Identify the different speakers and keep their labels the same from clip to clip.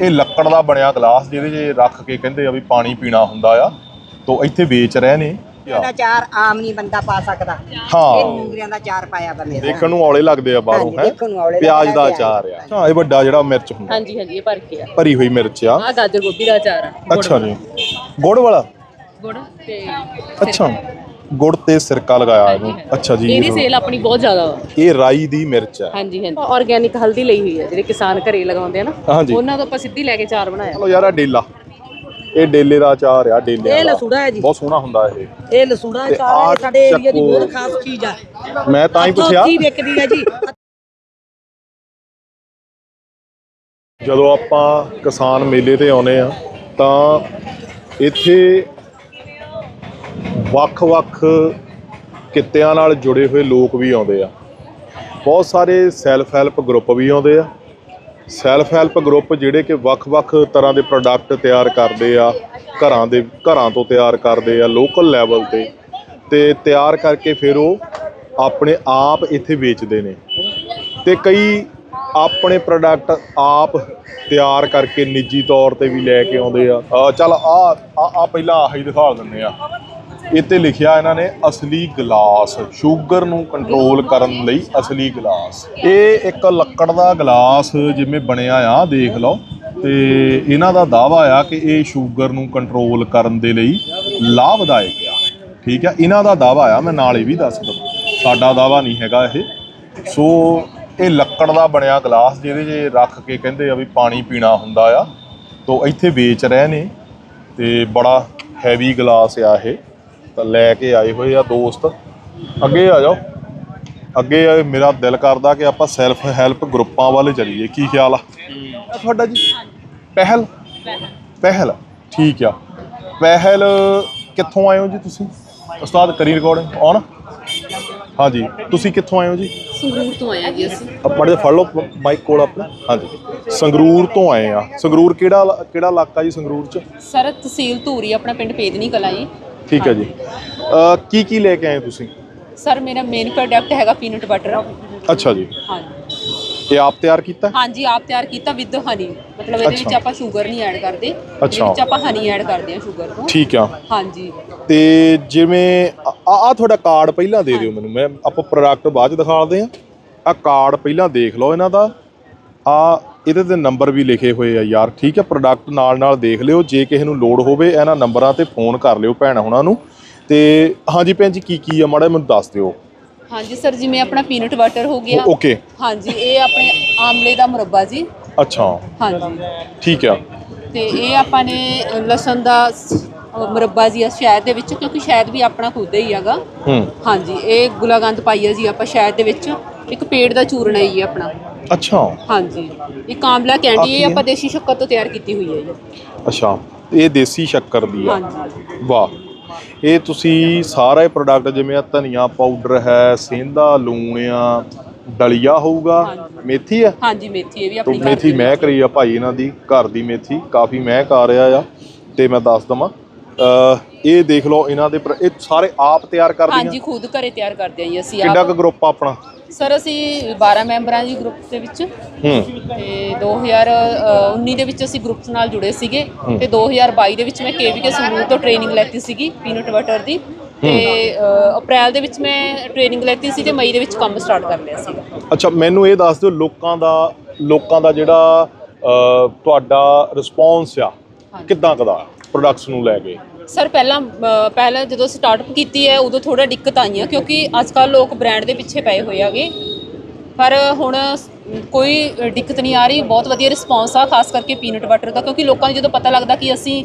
Speaker 1: ਇਹ ਲੱਕੜ ਦਾ ਬਣਿਆ ਗਲਾਸ ਜਿਹਦੇ 'ਚ ਰੱਖ ਕੇ ਕਹਿੰਦੇ ਆ ਵੀ ਪਾਣੀ ਪੀਣਾ ਹੁੰਦਾ ਆ ਤੋਂ ਇੱਥੇ ਵੇਚ ਰਹੇ ਨੇ।
Speaker 2: ਇਹਦਾ ਚਾਰ ਆਮ ਨਹੀਂ ਬੰਦਾ ਪਾ ਸਕਦਾ। ਇਹ
Speaker 1: ਹਾਂ
Speaker 2: ਨੂੰਗਰਿਆਂ ਦਾ ਚਾਰ ਪਾਇਆ ਮੇਰਾ
Speaker 1: ਦੇਖਣ ਨੂੰ ਔਲੇ ਲੱਗਦੇ ਆ ਬਾਹਰੋਂ ਹੈ?
Speaker 2: ਦੇਖਣ ਨੂੰ ਔਲੇ
Speaker 1: ਪਿਆਜ਼ ਦਾ
Speaker 2: ਲੱਗਦੇ ਆ।
Speaker 1: ਅਚਾਰ ਆ। ਹਾਂ ਇਹ ਵੱਡਾ ਜਿਹੜਾ ਮਿਰਚ ਹੁੰਦਾ।
Speaker 3: ਹਾਂਜੀ ਹਾਂਜੀ ਇਹ ਭਰ ਕੇ ਆ।
Speaker 1: ਭਰੀ ਹੋਈ ਮਿਰਚ ਆ।
Speaker 3: ਆ ਗਾਜਰ ਗੋਭੀ ਦਾ ਅਚਾਰ ਆ। ਗੁੜ
Speaker 1: ਅੱਛਾ ਜੀ। ਗੁੜ ਵਾਲਾ?
Speaker 3: ਗੁੜ ਤੇ
Speaker 1: ਅੱਛਾ। ਗੁੜ ਤੇ ਸਿਰਕਾ ਲਗਾਇਆ ਇਹਨੂੰ। ਅੱਛਾ ਜੀ।
Speaker 3: ਇਹਦੀ ਸੇਲ ਆਪਣੀ ਬਹੁਤ ਜ਼ਿਆਦਾ ਵਾ।
Speaker 1: ਇਹ ਰਾਈ ਦੀ ਮਿਰਚ ਹੈ।
Speaker 3: ਹਾਂਜੀ ਹਾਂਜੀ। ਆਰਗੇਨਿਕ ਹਲਦੀ ਲਈ ਹੋਈ ਹੈ ਜਿਹੜੇ ਕਿਸਾਨ ਘਰੇ ਲਗਾਉਂਦੇ ਆ ਨਾ
Speaker 1: ਹਾਂਜੀ।
Speaker 3: ਉਹਨਾਂ ਤੋਂ ਆਪਾਂ ਸਿੱਧੀ ਲੈ ਕੇ ਚਾਰ ਬਣਾਇਆ।
Speaker 1: ਚਲੋ ਯਾਰ ਆ ਡੇਲਾ। ਇਹ ਡੇਲੇ ਦਾ ਅਚਾਰ ਆ ਡੇਲੇ
Speaker 2: ਇਹ ਲਸੂੜਾ ਹੈ ਜੀ।
Speaker 1: ਬਹੁਤ ਸੋਹਣਾ ਹੁੰਦਾ ਇਹ।
Speaker 2: ਇਹ ਲਸੂੜਾ
Speaker 1: ਤੇ
Speaker 2: ਚਾਰ
Speaker 1: ਆਹ
Speaker 2: ਸਾਡੇ ਏਰੀਆ ਦੀ
Speaker 1: ਚੱਕੋ।
Speaker 2: ਬਹੁਤ ਖਾਸ ਚੀਜ਼ ਆ।
Speaker 1: ਮੈਂ ਤਾਂ ਹੀ ਪੁੱਛਿਆ।
Speaker 2: ਕੀ ਵਿਕਦੀ ਹੈ ਜੀ।
Speaker 1: ਜਦੋਂ ਆਪਾਂ ਕਿਸਾਨ ਮੇਲੇ ਤੇ ਆਉਨੇ ਆ ਤਾਂ ਇੱਥੇ ਵੱਖ-ਵੱਖ ਕਿੱਤਿਆਂ ਨਾਲ ਜੁੜੇ ਹੋਏ ਲੋਕ ਵੀ ਆਉਂਦੇ ਆ। ਬਹੁਤ ਸਾਰੇ ਸੈਲਫ ਹੈਲਪ ਗਰੁੱਪ ਵੀ ਆਉਂਦੇ ਆ। ਸੈਲਫ ਹੈਲਪ ਗਰੁੱਪ ਜਿਹੜੇ ਕਿ ਵੱਖ-ਵੱਖ ਤਰ੍ਹਾਂ ਦੇ ਪ੍ਰੋਡਕਟ ਤਿਆਰ ਕਰਦੇ ਆ, ਘਰਾਂ ਦੇ, ਘਰਾਂ ਤੋਂ ਤਿਆਰ ਕਰਦੇ ਆ ਲੋਕਲ ਲੈਵਲ ਤੇ। ਤੇ ਤਿਆਰ ਕਰਕੇ ਫਿਰ ਉਹ ਆਪਣੇ ਆਪ ਇੱਥੇ ਵੇਚਦੇ ਨੇ। ਤੇ ਕਈ ਆਪਣੇ ਪ੍ਰੋਡਕਟ ਆਪ ਤਿਆਰ ਕਰਕੇ ਨਿੱਜੀ ਤੌਰ ਤੇ ਵੀ ਲੈ ਕੇ ਆਉਂਦੇ ਆ। ਅਹ ਚੱਲ ਆ ਆ ਪਹਿਲਾਂ ਆਹੀ ਦਿਖਾ ਦਿੰਦੇ ਆ। ਇੱਥੇ ਲਿਖਿਆ ਇਹਨਾਂ ਨੇ ਅਸਲੀ ਗਲਾਸ, ਸ਼ੂਗਰ ਨੂੰ ਕੰਟਰੋਲ ਕਰਨ ਲਈ ਅਸਲੀ ਗਲਾਸ। ਇਹ ਇੱਕ ਲੱਕੜ ਦਾ ਗਲਾਸ ਜਿਵੇਂ ਬਣਿਆ ਆ, ਦੇਖ ਲਓ। ਤੇ ਇਹਨਾਂ ਦਾ ਦਾਵਾ ਆ ਕਿ ਇਹ ਸ਼ੂਗਰ ਨੂੰ ਕੰਟਰੋਲ ਕਰਨ ਦੇ ਲਈ ਲਾਭਦਾਇਕ ਆ। ਠੀਕ ਆ? ਇਹਨਾਂ ਦਾ ਦਾਵਾ ਆ, ਮੈਂ ਨਾਲ ਇਹ ਵੀ ਦੱਸ ਦਵਾਂ। ਸਾਡਾ ਦਾਵਾ ਨਹੀਂ ਹੈਗਾ ਇਹ। ਸੋ ਇਹ ਲੱਕੜ ਦਾ ਬਣਿਆ ਗਲਾਸ, ਜਿਹਦੇ 'ਚ ਰੱਖ ਕੇ ਕਹਿੰਦੇ ਆ ਵੀ ਪਾਣੀ ਪੀਣਾ ਹੁੰਦਾ ਆ, ਤੋਂ ਇੱਥੇ ਵੇਚ ਰਹੇ ਨੇ। ਤੇ ਬੜਾ ਹੈਵੀ ਗਲਾਸ ਆ ਇਹ। ਤਾਂ ਲੈ ਕੇ ਆਏ ਹੋਏ ਆ ਦੋਸਤ। ਅੱਗੇ ਆ ਜਾਓ। ਅੱਗੇ ਆ, ਮੇਰਾ ਦਿਲ ਕਰਦਾ ਕਿ ਆਪਾਂ ਸੈਲਫ ਹੈਲਪ ਗਰੁੱਪਾਂ ਵੱਲ ਚੱਲੀਏ। ਕੀ ਖਿਆਲ ਆ? ਆ ਤੁਹਾਡਾ ਜੀ? ਪਹਿਲ? ਪਹਿਲ। ਠੀਕ ਆ। ਪਹਿਲ ਕਿੱਥੋਂ ਆਏ ਹੋ ਜੀ ਤੁਸੀਂ? ਉਸਤਾਦ ਕਰੀ ਰਿਕਾਰਡਿੰਗ ਔਨ। ਹਾਂਜੀ। ਤੁਸੀਂ ਕਿੱਥੋਂ ਆਏ ਹੋ ਜੀ?
Speaker 3: ਸੰਗਰੂਰ ਤੋਂ ਆਇਆ ਜੀ ਅਸੀਂ।
Speaker 1: ਮੜੇ ਫੜ ਲਓ ਮਾਈਕ ਕੋਲ ਆਪਣਾ। ਹਾਂਜੀ। ਸੰਗਰੂਰ ਤੋਂ ਆਏ ਆ। ਸੰਗਰੂਰ ਕਿਹੜਾ ਕਿਹੜਾ ਇਲਾਕਾ ਜੀ ਸੰਗਰੂਰ ਚ?
Speaker 3: ਸਰ ਤਹਿਸੀਲ ਧੂਰੀ ਆਪਣਾ ਪਿੰਡ ਪੇਦਨੀ ਕਲਾਂ ਜੀ।
Speaker 1: ਠੀਕ ਹੈ ਜੀ। ਅਹ ਕੀ ਕੀ ਲੈ ਕੇ ਆਏ ਤੁਸੀਂ?
Speaker 3: ਸਰ ਮੇਰਾ ਮੇਨ ਪ੍ਰੋਡਕਟ ਹੈਗਾ ਪੀਨਟ ਬਟਰ
Speaker 1: ਅੱਛਾ ਜੀ।
Speaker 3: ਹਾਂਜੀ।
Speaker 1: ਇਹ ਆਪ ਤਿਆਰ ਕੀਤਾ?
Speaker 3: ਹਾਂਜੀ ਆਪ ਤਿਆਰ ਕੀਤਾ ਵਿਦ ਹਨੀ ਮਤਲਬ ਇਹਦੇ ਵਿੱਚ
Speaker 1: ਅੱਛਾ।
Speaker 3: ਆਪਾਂ ਸ਼ੂਗਰ ਨਹੀਂ ਐਡ ਕਰਦੇ। ਇਹਦੇ
Speaker 1: ਅੱਛਾ।
Speaker 3: ਵਿੱਚ ਆਪਾਂ ਹਨੀ ਐਡ ਕਰਦੇ ਹਾਂ ਸ਼ੂਗਰ ਤੋਂ।
Speaker 1: ਠੀਕ ਆ।
Speaker 3: ਹਾਂਜੀ।
Speaker 1: ਤੇ ਜਿਵੇਂ ਆ ਆ ਤੁਹਾਡਾ ਕਾਰਡ ਪਹਿਲਾਂ ਦੇ ਦਿਓ ਮੈਨੂੰ। ਮੈਂ ਆਪਾਂ ਪ੍ਰੋਡਕਟ ਬਾਅਦ ਚ ਦਿਖਾਉਂਦੇ ਆ ਆ ਕਾਰਡ ਪਹਿਲਾਂ ਦੇਖ ਲਓ ਇਹਨਾਂ ਦਾ। ਆ ਇਹਦੇ ਤੇ ਨੰਬਰ ਵੀ ਲਿਖੇ ਹੋਏ ਆ ਯਾਰ ਠੀਕ ਹੈ ਪ੍ਰੋਡਕਟ ਨਾਲ ਨਾਲ ਦੇਖ ਲਿਓ ਜੇ ਕਿਸੇ ਨੂੰ ਲੋੜ ਹੋਵੇ ਇਹਨਾਂ ਨੰਬਰਾਂ ਤੇ ਫੋਨ ਕਰ ਲਿਓ ਭੈਣ ਹੁਣਾਂ ਨੂੰ। ਤੇ ਹਾਂਜੀ ਭੈਣ ਜੀ ਕੀ ਕੀ ਆ ਮਾੜਾ ਮੈਨੂੰ ਦੱਸ ਦਿਓ।
Speaker 3: ਹਾਂਜੀ ਸਰ ਜਿਵੇਂ ਆਪਣਾ ਪੀਨਟ ਬਟਰ ਹੋ ਗਿਆ।
Speaker 1: ਓਕੇ
Speaker 3: ਹਾਂਜੀ ਇਹ ਆਪਣੇ ਆਮਲੇ ਦਾ ਮੁਰੱਬਾ ਜੀ।
Speaker 1: ਅੱਛਾ।
Speaker 3: ਹਾਂਜੀ।
Speaker 1: ਠੀਕ ਆ।
Speaker 3: ਤੇ ਇਹ ਆਪਾਂ ਨੇ ਲਸਣ ਦਾ ਮੁਰੱਬਾ ਜੀ ਆ ਸ਼ਹਿਦ ਦੇ ਵਿੱਚ ਕਿਉਂਕਿ ਸ਼ਹਿਦ ਵੀ ਆਪਣਾ ਖੁਦ ਹੀ ਹੈਗਾ।
Speaker 1: ਹੂੰ।
Speaker 3: ਹਾਂਜੀ ਇਹ ਗੁਲਾਗੰਦ ਪਾਈ ਹੈ ਜੀ ਆਪਾਂ ਸ਼ਹਿਦ ਦੇ ਵਿੱਚ। ਇੱਕ ਪੇੜ ਦਾ ਚੂਰਨ ਹੈ ਜੀ ਆਪਣਾ।
Speaker 1: ਅੱਛਾ।
Speaker 3: ਹਾਂਜੀ। ਇਹ ਕਾਂਬਲਾ ਕੈਂਡੀ ਇਹ ਆਪਾਂ ਦੇਸੀ ਸ਼ੱਕਰ ਤੋਂ ਤਿਆਰ ਕੀਤੀ ਹੋਈ ਹੈ ਜੀ।
Speaker 1: ਅੱਛਾ ਇਹ ਦੇਸੀ ਸ਼ੱਕਰ ਦੀ ਆ।
Speaker 3: ਹਾਂਜੀ।
Speaker 1: ਵਾਹ। ਇਹ ਤੁਸੀਂ ਸਾਰਾ ਹੀ ਪ੍ਰੋਡਕਟ ਜਿਵੇਂ ਆ ਧਨੀਆ ਪਾਊਡਰ ਹੈ ਸੇਂਦਾ ਲੂਣ ਆ ਦਲੀਆ ਹੋਊਗਾ।
Speaker 3: ਹਾਂਜੀ।
Speaker 1: ਮੇਥੀ ਆ
Speaker 3: ਹਾਂਜੀ ਮੇਥੀ ਇਹ ਵੀ
Speaker 1: ਤੋਂ
Speaker 3: ਆਪਣੀ ਘਰ
Speaker 1: ਮੇਥੀ
Speaker 3: ਦੀ
Speaker 1: ਮੈਂ ਕਰੀ ਆ ਭਾਈ ਇਹਨਾਂ ਦੀ ਘਰ ਦੀ ਮੇਥੀ। ਕਾਫੀ ਮਹਿਕ ਆ ਰਿਹਾ ਆ ਤੇ ਮੈਂ ਦੱਸ ਦਵਾਂ। ਇਹ ਦੇਖ ਲਓ ਇਹਨਾਂ ਦੇ ਪ੍ਰ- ਇਹ ਸਾਰੇ ਆਪ ਤਿਆਰ ਕਰਦੀਆਂ?
Speaker 3: ਹਾਂਜੀ ਖੁਦ ਘਰੇ ਤਿਆਰ ਕਰਦੇ ਹਾਂ ਜੀ ਅਸੀਂ
Speaker 1: ਕਿੰਨਾ
Speaker 3: ਆਪ।
Speaker 1: ਕੁ ਗਰੁੱਪ ਆਪਣਾ?
Speaker 3: ਸਰ ਅਸੀਂ 12 ਮੈਂਬਰਾਂ ਜੀ ਗਰੁੱਪ ਦੇ ਵਿੱਚ
Speaker 1: ਹੂੰ।
Speaker 3: ਤੇ 2019 ਦੇ ਵਿੱਚ ਅਸੀਂ ਗਰੁੱਪਸ ਨਾਲ ਜੁੜੇ ਸੀਗੇ ਤੇ 2022 ਦੇ ਵਿੱਚ ਮੈਂ ਕੇਵੀਕੇ ਸੰਗਰੂਰ ਤੋਂ ਟ੍ਰੇਨਿੰਗ ਲੈਤੀ ਸੀਗੀ ਪੀਨਟ ਬਟਰ ਦੀ ਤੇ ਅ, ਅਪ੍ਰੈਲ ਦੇ ਵਿੱਚ ਮੈਂ ਟ੍ਰੇਨਿੰਗ ਲੈਤੀ ਸੀ ਤੇ ਮਈ ਦੇ ਵਿੱਚ ਕੰਮ ਸਟਾਰਟ ਕਰ ਲਿਆ ਸੀਗਾ।
Speaker 1: ਅੱਛਾ ਮੈਨੂੰ ਇਹ ਦੱਸ ਦਿਓ ਲੋਕਾਂ ਦਾ ਲੋਕਾਂ ਦਾ ਜਿਹੜਾ ਅਹ, ਤੁਹਾਡਾ ਰਿਸਪੌਂਸ ਆ
Speaker 3: ਹਾਂਜੀ।
Speaker 1: ਕਿੱਦਾਂ ਕਦਾ ਪ੍ਰੋਡਕਟਸ ਨੂੰ ਲੈ ਕੇ?
Speaker 3: ਸਰ, ਪਹਿਲਾਂ ਪਹਿਲਾਂ ਜਦੋਂ ਸਟਾਰਟਅਪ ਕੀਤੀ ਹੈ, ਉਦੋਂ ਥੋੜਾ ਦਿੱਕਤ ਆਈਆਂ ਕਿਉਂਕਿ ਅੱਜ ਕੱਲ ਲੋਕ ਬ੍ਰਾਂਡ ਦੇ ਪਿੱਛੇ ਪਏ ਹੋਏ ਆਗੇ ਪਰ ਹੁਣ ਕੋਈ ਦਿੱਕਤ ਨਹੀਂ ਆ ਰਹੀ। ਬਹੁਤ ਵਧੀਆ ਰਿਸਪੌਂਸ ਆ ਖਾਸ ਕਰਕੇ ਪੀਨਟ ਬਟਰ ਦਾ ਕਿਉਂਕਿ ਲੋਕਾਂ ਨੂੰ ਜਦੋਂ ਪਤਾ ਲੱਗਦਾ ਕਿ ਅਸੀਂ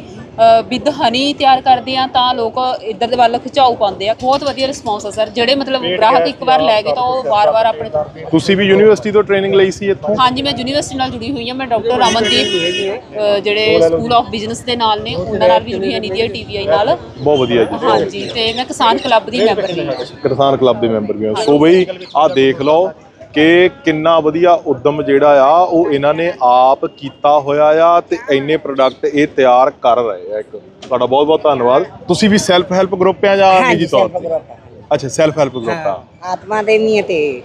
Speaker 3: ਵਿਦ ਹਨੀ ਤਿਆਰ ਕਰਦੇ ਆ ਤਾਂ ਲੋਕ ਇੱਧਰ ਦੇ ਵੱਲ ਖਿਚਾਉ ਪਾਉਂਦੇ ਆ। ਬਹੁਤ ਵਧੀਆ ਰਿਸਪੌਂਸ ਆ ਸਰ ਜਿਹੜੇ ਮਤਲਬ ਗ੍ਰਾਹਕ ਇੱਕ ਵਾਰ ਲੈ ਗਏ ਤਾਂ ਉਹ ਵਾਰ-ਵਾਰ ਆਪਣੇ ਤੋਂ
Speaker 1: ਤੁਸੀਂ ਵੀ ਯੂਨੀਵਰਸਿਟੀ ਤੋਂ ਟ੍ਰੇਨਿੰਗ ਲਈ ਸੀ ਇੱਥੋਂ?
Speaker 3: ਹਾਂਜੀ ਮੈਂ ਯੂਨੀਵਰਸਿਟੀ ਨਾਲ ਜੁੜੀ ਹੋਈ ਹਾਂ। ਮੈਂ ਡਾਕਟਰ ਰਮਨਦੀਪ ਜਿਹੜੇ ਸਕੂਲ ਆਫ ਬਿਜ਼ਨਸ ਦੇ ਨਾਲ ਨੇ ਉਹਨਾਂ ਨਾਲ ਵੀ ਜੁੜੀ ਹਾਂ ਨਿਧੀਆ ਟੀਵੀਆਈ ਨਾਲ।
Speaker 1: ਬਹੁਤ ਵਧੀਆ ਜੀ
Speaker 3: ਹਾਂਜੀ ਤੇ ਮੈਂ ਕਿਸਾਨ ਕਲੱਬ ਦੀ ਮੈਂਬਰ ਵੀ ਹਾਂ।
Speaker 1: ਕਿਸਾਨ ਕਲੱਬ ਦੇ ਮੈਂਬਰ ਵੀ ਹਾਂ। ਸੋ ਬਈ ਆਹ ਦੇਖ ਲਓ ਕਿ ਕਿੰਨਾ ਵਧੀਆ ਉਦਮ ਜਿਹੜਾ ਆ ਉਹ ਇਹਨਾਂ ਨੇ ਆਪ ਕੀਤਾ ਹੋਇਆ ਆ ਤੇ ਇੰਨੇ ਪ੍ਰੋਡਕਟ ਇਹ ਤਿਆਰ ਕਰ ਰਹੇ ਆ ਇੱਕ। ਤੁਹਾਡਾ ਬਹੁਤ ਬਹੁਤ ਧੰਨਵਾਦ। ਤੁਸੀਂ ਵੀ ਸੈਲਫ ਹੈਲਪ ਗਰੁੱਪ ਆ ਜਾਂ ਨਿੱਜੀ ਤੌਰ ਤੇ? ਅੱਛਾ ਸੈਲਫ ਹੈਲਪ ਗਰੁੱਪ ਆ।
Speaker 2: ਆਤਮਾ ਦੇਵੀ ਤੇ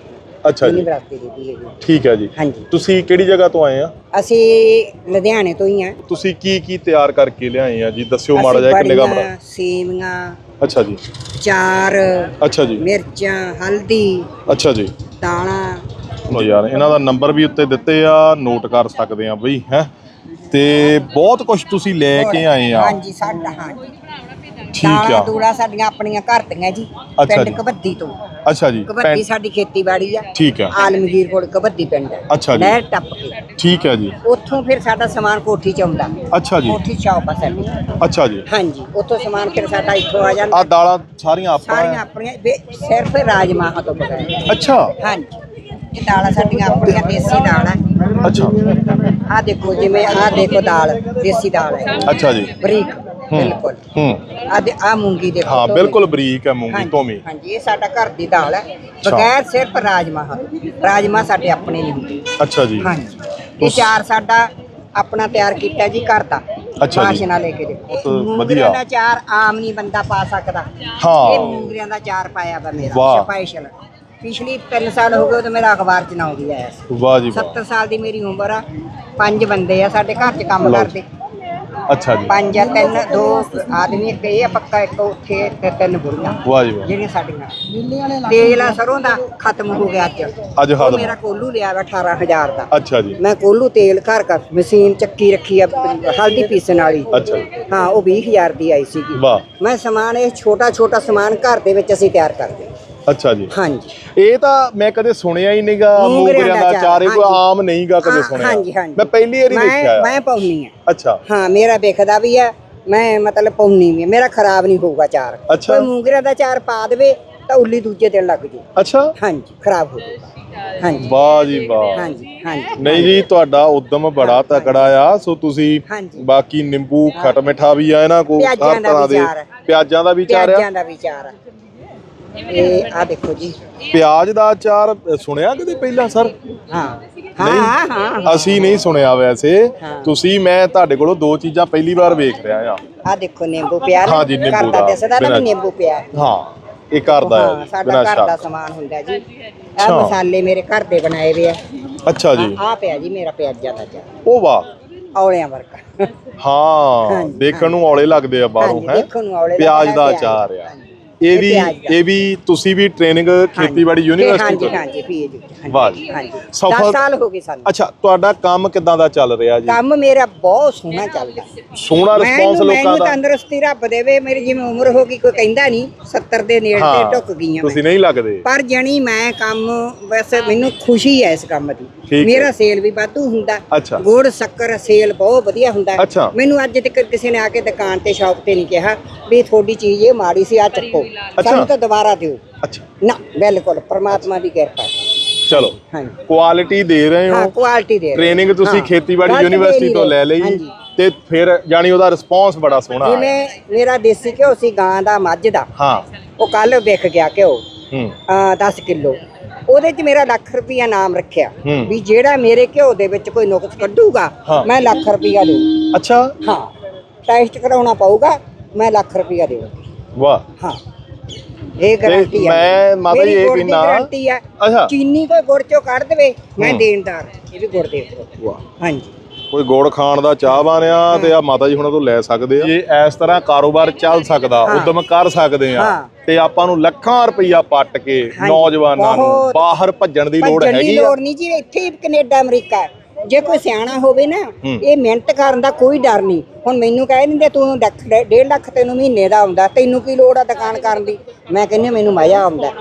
Speaker 1: ਅੱਛਾ ਜੀ।
Speaker 2: ਦੀ
Speaker 1: ਠੀਕ ਹੈ ਜੀ।
Speaker 2: ਹਾਂਜੀ।
Speaker 1: ਤੁਸੀਂ ਕਿਹੜੀ ਜਗ੍ਹਾ ਤੋਂ ਆਏ ਆ?
Speaker 2: ਅਸੀਂ ਲੁਧਿਆਣੇ ਤੋਂ ਹੀ ਆ।
Speaker 1: ਤੁਸੀਂ ਕੀ ਕੀ ਤਿਆਰ ਕਰਕੇ ਲਿਆਏ ਆ ਜੀ? ਦੱਸਿਓ ਮਾੜਾ ਜਿਹਾ ਇੱਕ ਨਿਗਾਹ ਮਾਰਾ
Speaker 2: ਸੇਵੀਆਂ
Speaker 1: ਅੱਛਾ ਜੀ।
Speaker 2: ਚਾਰ
Speaker 1: ਅੱਛਾ ਜੀ।
Speaker 2: ਮਿਰਚਾਂ ਹਲਦੀ।
Speaker 1: ਅੱਛਾ ਜੀ।
Speaker 2: ਦਾਲਾਂ
Speaker 1: ਲੋ ਯਾਰ ਇਹਨਾਂ ਦਾ ਨੰਬਰ ਵੀ ਉੱਤੇ ਦਿੱਤੇ ਆ ਨੋਟ ਕਰ ਸਕਦੇ ਆ ਬਈ ਹੈ। ਤੇ ਬਹੁਤ ਕੁਝ ਤੁਸੀਂ ਲੈ ਕੇ ਆਏ ਆ।
Speaker 2: ਹਾਂਜੀ ਸਾਡਾ ਹਾਂਜੀ।
Speaker 1: ਠੀਕ
Speaker 2: ਦਾਲਾਂ
Speaker 1: ਆ।
Speaker 2: ਦੂੜਾ ਸਾਡੀਆਂ ਆਪਣੀਆਂ ਘਰ ਦੀਆਂ ਜੀ
Speaker 1: ਅੱਛਾ
Speaker 2: ਪਿੰਡ
Speaker 1: ਜੀ।
Speaker 2: ਕਬੱਦੀ ਤੋਂ।
Speaker 1: ਅੱਛਾ ਜੀ।
Speaker 2: ਕਬੱਦੀ
Speaker 1: ਪੈਂ-
Speaker 2: ਸਾਡੀ ਖੇਤੀਬਾੜੀ ਆ।
Speaker 1: ਠੀਕ ਆ।
Speaker 2: ਆਲਮਗੀਰ ਕੋਲ ਕਬੱਦੀ ਪਿੰਡ
Speaker 1: ਅੱਛਾ ਜੀ।
Speaker 2: ਨਹਿਰ ਟੱਪ ਕੇ।
Speaker 1: ਠੀਕ ਹੈ ਜੀ।
Speaker 2: ਉੱਥੋਂ ਫਿਰ ਸਾਡਾ ਸਮਾਨ ਕੋਠੀ ਚ ਆਉਂਦਾ।
Speaker 1: ਅੱਛਾ ਜੀ।
Speaker 2: ਕੋਠੀ ਸ਼ਾਪ ਆ ਸਾਡੀ
Speaker 1: ਅੱਛਾ ਜੀ।
Speaker 2: ਹਾਂਜੀ ਉੱਥੋਂ ਸਮਾਨ ਫਿਰ ਸਾਡਾ ਇੱਥੋਂ ਆ ਜਾਂਦਾ।
Speaker 1: ਆ ਦਾਲਾਂ ਸਾਰੀਆਂ
Speaker 2: ਸਾਰੀਆਂ
Speaker 1: ਆਪਾਂ
Speaker 2: ਆਪਣੀਆਂ ਵੇ- ਸਿਰਫ ਰਾਜਮਾਹਾਂ ਤੋਂ ਬਗੈਰ।
Speaker 1: ਅੱਛਾ।
Speaker 2: ਹਾਂਜੀ। ਇਹ ਦਾਲਾਂ ਸਾਡੀਆਂ ਆਪਣੀਆਂ ਦੇਸੀ ਦਾਲ ਹੈ
Speaker 1: ਅੱਛਾ।
Speaker 2: ਆਹ ਦੇਖੋ ਜਿਵੇਂ ਆਹ ਦੇਖੋ ਦਾਲ ਦੇਸੀ ਦਾਲ ਹੈ
Speaker 1: ਅੱਛਾ ਜੀ।
Speaker 2: ਬਰੀਕ। ਬਿਲਕੁਲ
Speaker 1: ਹੂੰ।
Speaker 2: ਆਹ ਦੇ ਆਹ ਮੂੰਗੀ ਦੇਖੋ
Speaker 1: ਹਾਂ
Speaker 2: ਧੋਵੀ।
Speaker 1: ਬਿਲਕੁਲ ਬਰੀਕ ਹੈ ਮੂੰਗੀ
Speaker 2: ਹਾਂਜੀ,
Speaker 1: ਧੋਮੀ
Speaker 2: ਹਾਂਜੀ ਇਹ ਸਾਡਾ ਘਰ ਦੀ ਦਾਲ ਹੈ। ਬਗੈਰ ਸਿਰਫ ਰਾਜਮਾਹਾਂ। ਤੋਂ। ਰਾਜਮਾ ਸਾਡੇ ਆਪਣੇ ਨਹੀਂ ਹੁੰਦੇ।
Speaker 1: ਅੱਛਾ ਜੀ।
Speaker 2: ਹਾਂਜੀ। ਇਹ ਚਾਰ ਸਾਡਾ ਆਪਣਾ ਤਿਆਰ ਕੀਤਾ ਜੀ ਘਰ ਦਾ।
Speaker 1: ਅੱਛਾ ਜੀ।
Speaker 2: ਮਾਸ਼ਨਾ ਲੈ ਕੇ ਦੇਖੋ
Speaker 1: ਵਧੀਆ।
Speaker 2: ਮੂੰਗਰਿਆਂ ਦਾ ਚਾਰ ਆਮ ਨਹੀਂ ਬੰਦਾ ਪਾ ਸਕਦਾ।
Speaker 1: ਹਾਂ।
Speaker 2: ਇਹ ਮੂੰਗਰਿਆਂ ਦਾ ਚਾਰ ਪਾਇਆ ਵਾ ਮੇਰਾ
Speaker 1: ਵਾਹ।
Speaker 2: ਸਪੈਸ਼ਲ। ਪਿਛਲੀ 3 ਸਾਲ ਹੋ ਗਏ ਉਦੋਂ ਮੇਰਾ ਅਖਬਾਰ ਚ ਨਾਮ ਵੀ ਆਇਆ ਸੀ।
Speaker 1: ਵਾਹ ਜੀ ਵਾਹ।
Speaker 2: 70 ਸਾਲ ਦੀ ਮੇਰੀ ਉਮਰ ਆ। ਪੰਜ ਬੰਦੇ ਆ ਸਾਡੇ ਘਰ ਚ ਕੰਮ
Speaker 1: ਲਓ ਜੀ।
Speaker 2: ਕਰਦੇ।
Speaker 1: ਅੱਛਾ ਜੀ।
Speaker 2: ਪੰਜ ਆ ਤਿੰਨ ਦੋ ਆਦਮੀ ਇਹ ਆ ਪੱਕਾ ਇੱਕ ਉੱਥੇ ਤੇ ਤਿੰਨ ਬੁੜੀਆਂ
Speaker 1: ਵਾਹ ਜੀ ਵਾਹ।
Speaker 2: ਜਿਹੜੀਆਂ ਸਾਡੀਆਂ। ਤੇਲ ਆ ਸਰੋਂ ਦਾ ਖਤਮ ਹੋ ਗਿਆ ਅੱਜ।
Speaker 1: ਅੱਜ
Speaker 2: ਉਹ
Speaker 1: ਖਤਮ।
Speaker 2: ਮੇਰਾ ਕੋਲੂ ਲਿਆ ਵਾ 18000 ਦਾ।
Speaker 1: ਅੱਛਾ ਜੀ।
Speaker 2: ਮੈਂ ਕੋਲੂ ਤੇਲ ਘਰ ਕਰ ਮਸ਼ੀਨ ਚੱਕੀ ਰੱਖੀ ਆ ਹਲਦੀ ਪੀਸਣ ਵਾਲੀ।
Speaker 1: ਅੱਛਾ ਜੀ।
Speaker 2: ਹਾਂ ਉਹ 20000 ਦੀ ਆਈ ਸੀਗੀ।
Speaker 1: ਵਾਹ।
Speaker 2: ਮੈਂ ਸਮਾਨ ਇਹ ਛੋਟਾ ਛੋਟਾ ਸਮਾਨ ਘਰ ਦੇ ਵਿੱਚ ਅਸੀਂ ਤਿਆਰ ਕਰਦੇ ਹਾਂ।
Speaker 1: ਅੱਛਾ ਜੀ।
Speaker 2: ਹਾਂਜੀ।
Speaker 1: ਇਹ ਤਾਂ ਮੈਂ ਕਦੇ ਸੁਣਿਆ ਹੀ ਨਹੀਂਗਾ
Speaker 2: ਮੂੰਗਰਿਆਂ ਦਾ
Speaker 1: ਚਾਰ। ਇਹ ਕੋਈ। ਆਮ ਨਹੀਂਗਾ ਕਦੇ ਸੁਣਿਆ।
Speaker 2: ਹਾਂਜੀ, ਹਾਂਜੀ।
Speaker 1: ਮੈਂ ਪਹਿਲੀ ਵਾਰੀ
Speaker 2: ਮੈਂ
Speaker 1: ਦੇਖਿਆ ਆ।
Speaker 2: ਮੈਂ ਪਾਉਣੀ ਆ।
Speaker 1: ਅੱਛਾ।
Speaker 2: ਹਾਂ ਮੇਰਾ ਵਿਖਦਾ ਵੀ ਆ। ਮੈਂ ਮਤਲਬ ਪਾਉਣੀ ਵੀ ਮੇਰਾ ਖਰਾਬ ਨਹੀਂ ਹੋਊਗਾ ਚਾਰ। ਕੋਈ ਮੂੰਗਰਿਆਂ ਦਾ ਚਾਰ ਪਾ ਦੇਵੇ ਤਾਂ ਉੱਲੀ ਦੂਜੇ ਦਿਨ ਲੱਗ ਜੂ।
Speaker 1: ਅੱਛਾ।
Speaker 2: ਹਾਂਜੀ ਖਰਾਬ ਹੋ ਜਾਊਗਾ ਹਾਂਜੀ।
Speaker 1: ਵਾਹ ਜੀ ਵਾਹ।
Speaker 2: ਹਾਂਜੀ ਹਾਂਜੀ।
Speaker 1: ਨਹੀਂ ਜੀ ਤੁਹਾਡਾ ਉਦਮ ਬੜਾ ਤਕੜਾ ਆ। ਸੋ ਤੁਸੀਂ। ਬਾਕੀ ਨਿੰਬੂ ਖਟ ਮਿੱਠਾ ਵੀ ਆ ਇਹਨਾਂ ਕੋਲ
Speaker 2: ਪਿਆਜ਼ਾਂ
Speaker 1: ਹਰ
Speaker 2: ਦਾ
Speaker 1: ਤਰ੍ਹਾਂ ਦੇ
Speaker 2: ਵਿਚਾਰ ਹੈ।
Speaker 1: ਪਿਆਜ਼ਾਂ ਦਾ ਵੀ ਚਾਰ ਆ?
Speaker 2: ਪਿਆਜ਼ਾਂ ਦਾ ਵਿਚਾਰ ਆ। ਇਹ ਆ ਦੇਖੋ ਜੀ।
Speaker 1: ਪਿਆਜ਼ ਦਾ ਅਚਾਰ ਸੁਣਿਆ ਕਦੇ ਪਹਿਲਾਂ ਸਰ?
Speaker 2: ਹਾਂ। ਹਾਂ ਹਾਂ ਹਾਂ
Speaker 1: ਅਸੀਂ ਨਹੀਂ ਸੁਣਿਆ ਵੈਸੇ।
Speaker 2: ਹਾਂ।
Speaker 1: ਤੁਸੀਂ ਮੈਂ ਤੁਹਾਡੇ ਕੋਲੋਂ ਦੋ ਚੀਜ਼ਾਂ ਪਹਿਲੀ ਵਾਰ ਵੇਖ ਰਿਹਾ ਆ।
Speaker 2: ਆ ਦੇਖੋ ਨਿੰਬੂ ਪਿਆ ਨਾ।
Speaker 1: ਹਾਂਜੀ, ਨਿੰਬੂ
Speaker 2: ਘਰ ਦਾ
Speaker 1: ਦਾ,
Speaker 2: ਦਿਸਦਾ ਨਾ ਵੀ
Speaker 1: ਬਿਨਾਂ-
Speaker 2: ਨਿੰਬੂ ਪਿਆ। ਹੈ।
Speaker 1: ਹਾਂ ਇਹ ਘਰ ਦਾ
Speaker 2: ਹਾਂ
Speaker 1: ਹੈ
Speaker 2: ਸਾਡਾ
Speaker 1: ਬਿਨਾਂ
Speaker 2: ਘਰ ਦਾ ਸਮਾਨ ਹੁੰਦਾ ਜੀ। ਇਹ। ਮਸਾਲੇ ਮੇਰੇ ਘਰ ਦੇ ਬਣਾਏ ਵੇ ਆ।
Speaker 1: ਅੱਛਾ ਜੀ।
Speaker 2: ਆ ਪਿਆ ਜੀ ਮੇਰਾ ਪਿਆਜ਼ਾਂ ਦਾ ਚਾਰ
Speaker 1: ਉਹ ਵਾਹ।
Speaker 2: ਔਲਿਆਂ ਵਰਗਾ।
Speaker 1: ਹਾਂ ਦੇਖਣ ਨੂੰ ਔਲੇ ਲੱਗਦੇ ਆ ਬਾਹਰੋਂ ਹੈ? ਪਿਆਜ਼ ਦਾ। ਅਚਾਰ ਆ। ਇਹ ਵੀ। ਇਹ ਵੀ ਤੁਸੀਂ ਵੀ ਟ੍ਰੇਨਿੰਗ ਖੇਤੀਬਾੜੀ ਯੂਨੀਵਰਸਿਟੀ
Speaker 2: ਹਾਂਜੀ
Speaker 1: ਤੋਂ?
Speaker 2: ਹਾਂਜੀ ਪੀਏ
Speaker 1: ਵਾਹ
Speaker 2: ਜੀ।
Speaker 1: ਜੀ।
Speaker 2: ਹਾਂਜੀ।
Speaker 1: ਸਫਲ-
Speaker 2: 10 ਸਾਲ ਹੋ ਗਏ ਸਾਨੂੰ।
Speaker 1: ਅੱਛਾ ਤੁਹਾਡਾ ਕੰਮ ਕਿਦਾਂ ਦਾ ਚੱਲ ਰਿਹਾ ਜੀ?
Speaker 2: ਕੰਮ ਮੇਰਾ ਬਹੁਤ ਸੋਹਣਾ ਚੱਲਦਾ
Speaker 1: ਸੋਹਣਾ ਰਿਸਪੌਂਸ
Speaker 2: ਮੈਨੂੰ
Speaker 1: ਲੋਕਾਂ
Speaker 2: ਮੈਨੂੰ
Speaker 1: ਦਾ।
Speaker 2: ਤੰਦਰੁਸਤੀ ਰੱਬ ਦੇਵੇ ਮੇਰੀ ਜਿਵੇਂ ਉਮਰ ਹੋ ਗਈ ਕੋਈ ਕਹਿੰਦਾ ਨਹੀਂ 70 ਦੇ ਨੇੜੇ ਤੇ ਢੁੱਕ ਗਈਆਂ
Speaker 1: ਤੁਸੀਂ ਨਹੀਂ ਲੱਗਦੇ।
Speaker 2: ਪਰ ਜਣੀ ਮੈਂ ਕੰਮ ਵੈਸੇ ਮੈਨੂੰ ਖੁਸ਼ੀ ਹੈ ਇਸ ਕੰਮ ਦੀ। ਮੇਰਾ ਸੇਲ ਵੀ ਵਾਧੂ ਹੁੰਦਾ। ਗੁੜ ਸ਼ੱਕਰ ਸੇਲ ਬਹੁਤ ਵਧੀਆ ਹੁੰਦਾ। ਮੈਨੂੰ ਅੱਜ ਤੱਕ ਕਿਸੇ ਨੇ ਆ ਕੇ ਦੁਕਾਨ ਤੇ ਸ਼ਾਪ ਤੇ ਨਹੀਂ ਕਿਹਾ। ਵੀ ਤੁਹਾਡੀ ਚੀਜ਼ ਇਹ ਮਾੜੀ ਸੀ ਆ ਚੱਕੋ। ਸਾਨੂੰ ਤਾਂ ਦੁਬਾਰਾ ਦਿਓ।
Speaker 1: ਅੱਛਾ।
Speaker 2: ਨਾ ਬਿਲਕੁਲ ਪ੍ਰਮਾਤਮਾ ਦੀ ਕਿਰਪਾ।
Speaker 1: ਚਲੋ
Speaker 2: ਹਾਂਜੀ।
Speaker 1: ਕੁਆਲਿਟੀ ਦੇ ਰਹੇ
Speaker 2: ਹਾਂ।
Speaker 1: ਹੋ
Speaker 2: ਕੁਆਲਿਟੀ ਦੇ ਰਹੇ।
Speaker 1: ਟ੍ਰੇਨਿੰਗ ਤੁਸੀਂ
Speaker 2: ਹਾਂ,
Speaker 1: ਖੇਤੀਬਾੜੀ
Speaker 2: ਦੇ
Speaker 1: ਯੂਨੀਵਰਸਿਟੀ ਤੋਂ ਲੈ। ਲਈ
Speaker 2: ਹਾਂਜੀ।
Speaker 1: ਤੇ ਫਿਰ ਜਾਨੀ ਉਹਦਾ ਰਿਸਪੌਂਸ ਬੜਾ ਸੋਹਣਾ
Speaker 2: ਜਿਵੇਂ ਮੇਰਾ ਦੇਸੀ ਘਿਓ ਸੀ ਗਾਂ ਦਾ ਮੱਝ ਦਾ।
Speaker 1: ਹਾਂ।
Speaker 2: ਉਹ ਕੱਲ ਵਿਕ ਗਿਆ ਘਿਓ।
Speaker 1: ਹੂੰ।
Speaker 2: ਆ 10 ਕਿਲੋ। ਉਹਦੇ 'ਚ ਮੇਰਾ ਲੱਖ ਰੁਪਈਆ ਨਾਮ ਰੱਖਿਆ।
Speaker 1: ਹੂੰ।
Speaker 2: ਵੀ ਜਿਹੜਾ ਮੇਰੇ ਘਿਓ ਦੇ ਵਿੱਚ ਕੋਈ ਨੁਕਸ ਕੱਢੂਗਾ
Speaker 1: ਹਾਂ।
Speaker 2: ਮੈਂ ਲੱਖ ਰੁਪਈਆ ਦੇਊ।
Speaker 1: ਅੱਛਾ।
Speaker 2: ਹਾਂ। ਟੈਸਟ ਕਰਾਉਣਾ ਪਊਗਾ। ਮੈਂ ਲੱਖ ਰੁਪਈਆ ਦੇਵਾਂਗੀ
Speaker 1: ਵਾਹ।
Speaker 2: ਹਾਂ। ਇਹ ਗਾਰੰਟੀ ਆ।
Speaker 1: ਮੈਂ ਮਾਤਾ ਜੀ
Speaker 2: ਮੇਰੀ
Speaker 1: ਇਹ
Speaker 2: ਗੁੜ ਦੀ ਗਾਰੰਟੀ ਆ।
Speaker 1: ਅੱਛਾ।
Speaker 2: ਚੀਨੀ ਕੋਈ ਗੁੜ ਚੋਂ ਕੱਢ ਦੇਵੇ ਮੈਂ
Speaker 1: ਹੂੰ।
Speaker 2: ਦੇਣਦਾਰ ਇਹ ਵੀ ਗੁੜ ਦੇ ਦਿਓ
Speaker 1: ਵਾਹ।
Speaker 2: ਹਾਂਜੀ।
Speaker 1: ਕੋਈ ਗੋੜ ਖਾਣ ਦਾ ਚਾਹ ਆ ਤੇ ਆ ਮਾਤਾ ਜੀ ਹੁਣਾਂ ਤੋਂ ਲੈ ਸਕਦੇ ਆ। ਜੇ ਇਸ ਤਰ੍ਹਾਂ ਕਾਰੋਬਾਰ ਚੱਲ ਸਕਦਾ
Speaker 2: ਹਾਂ।
Speaker 1: ਉਦਮ ਕਰ ਸਕਦੇ ਆ
Speaker 2: ਹਾਂ।
Speaker 1: ਤੇ ਆਪਾਂ ਨੂੰ ਲੱਖਾਂ ਰੁਪਈਆ ਪੱਟ ਕੇ
Speaker 2: ਹਾਂਜੀ,
Speaker 1: ਨੌਜਵਾਨਾਂ ਨੂੰ
Speaker 2: ਬਹੁਤ।
Speaker 1: ਬਾਹਰ ਭੱਜਣ ਦੀ ਲੋੜ
Speaker 2: ਭੱਜਣ ਦੀ
Speaker 1: ਹੈਗੀ ਆ।
Speaker 2: ਲੋੜ ਨਹੀਂ ਜੀ ਇੱਥੇ ਹੀ ਕੈਨੇਡਾ ਅਮਰੀਕਾ ਹੈ। ਜੇ ਕੋਈ ਸਿਆਣਾ ਹੋਵੇ ਨਾ। ਇਹ ਮਿਹਨਤ ਕਰਨ ਦਾ ਕੋਈ ਡਰ ਨਹੀਂ। ਹੁਣ ਮੈਨੂੰ ਕਹਿ ਦਿੰਦੇ ਤੂੰ ਲੱਖ ਡੇ- ਡੇਢ ਲੱਖ ਤੈਨੂੰ ਮਹੀਨੇ ਦਾ ਆਉਂਦਾ ਤੈਨੂੰ ਕੀ ਲੋੜ ਆ ਦੁਕਾਨ ਕਰਨ ਦੀ? ਮੈਂ ਕਹਿੰਦੀ ਹਾਂ, ਮੈਨੂੰ ਮਜ਼ਾ ਆਉਂਦਾ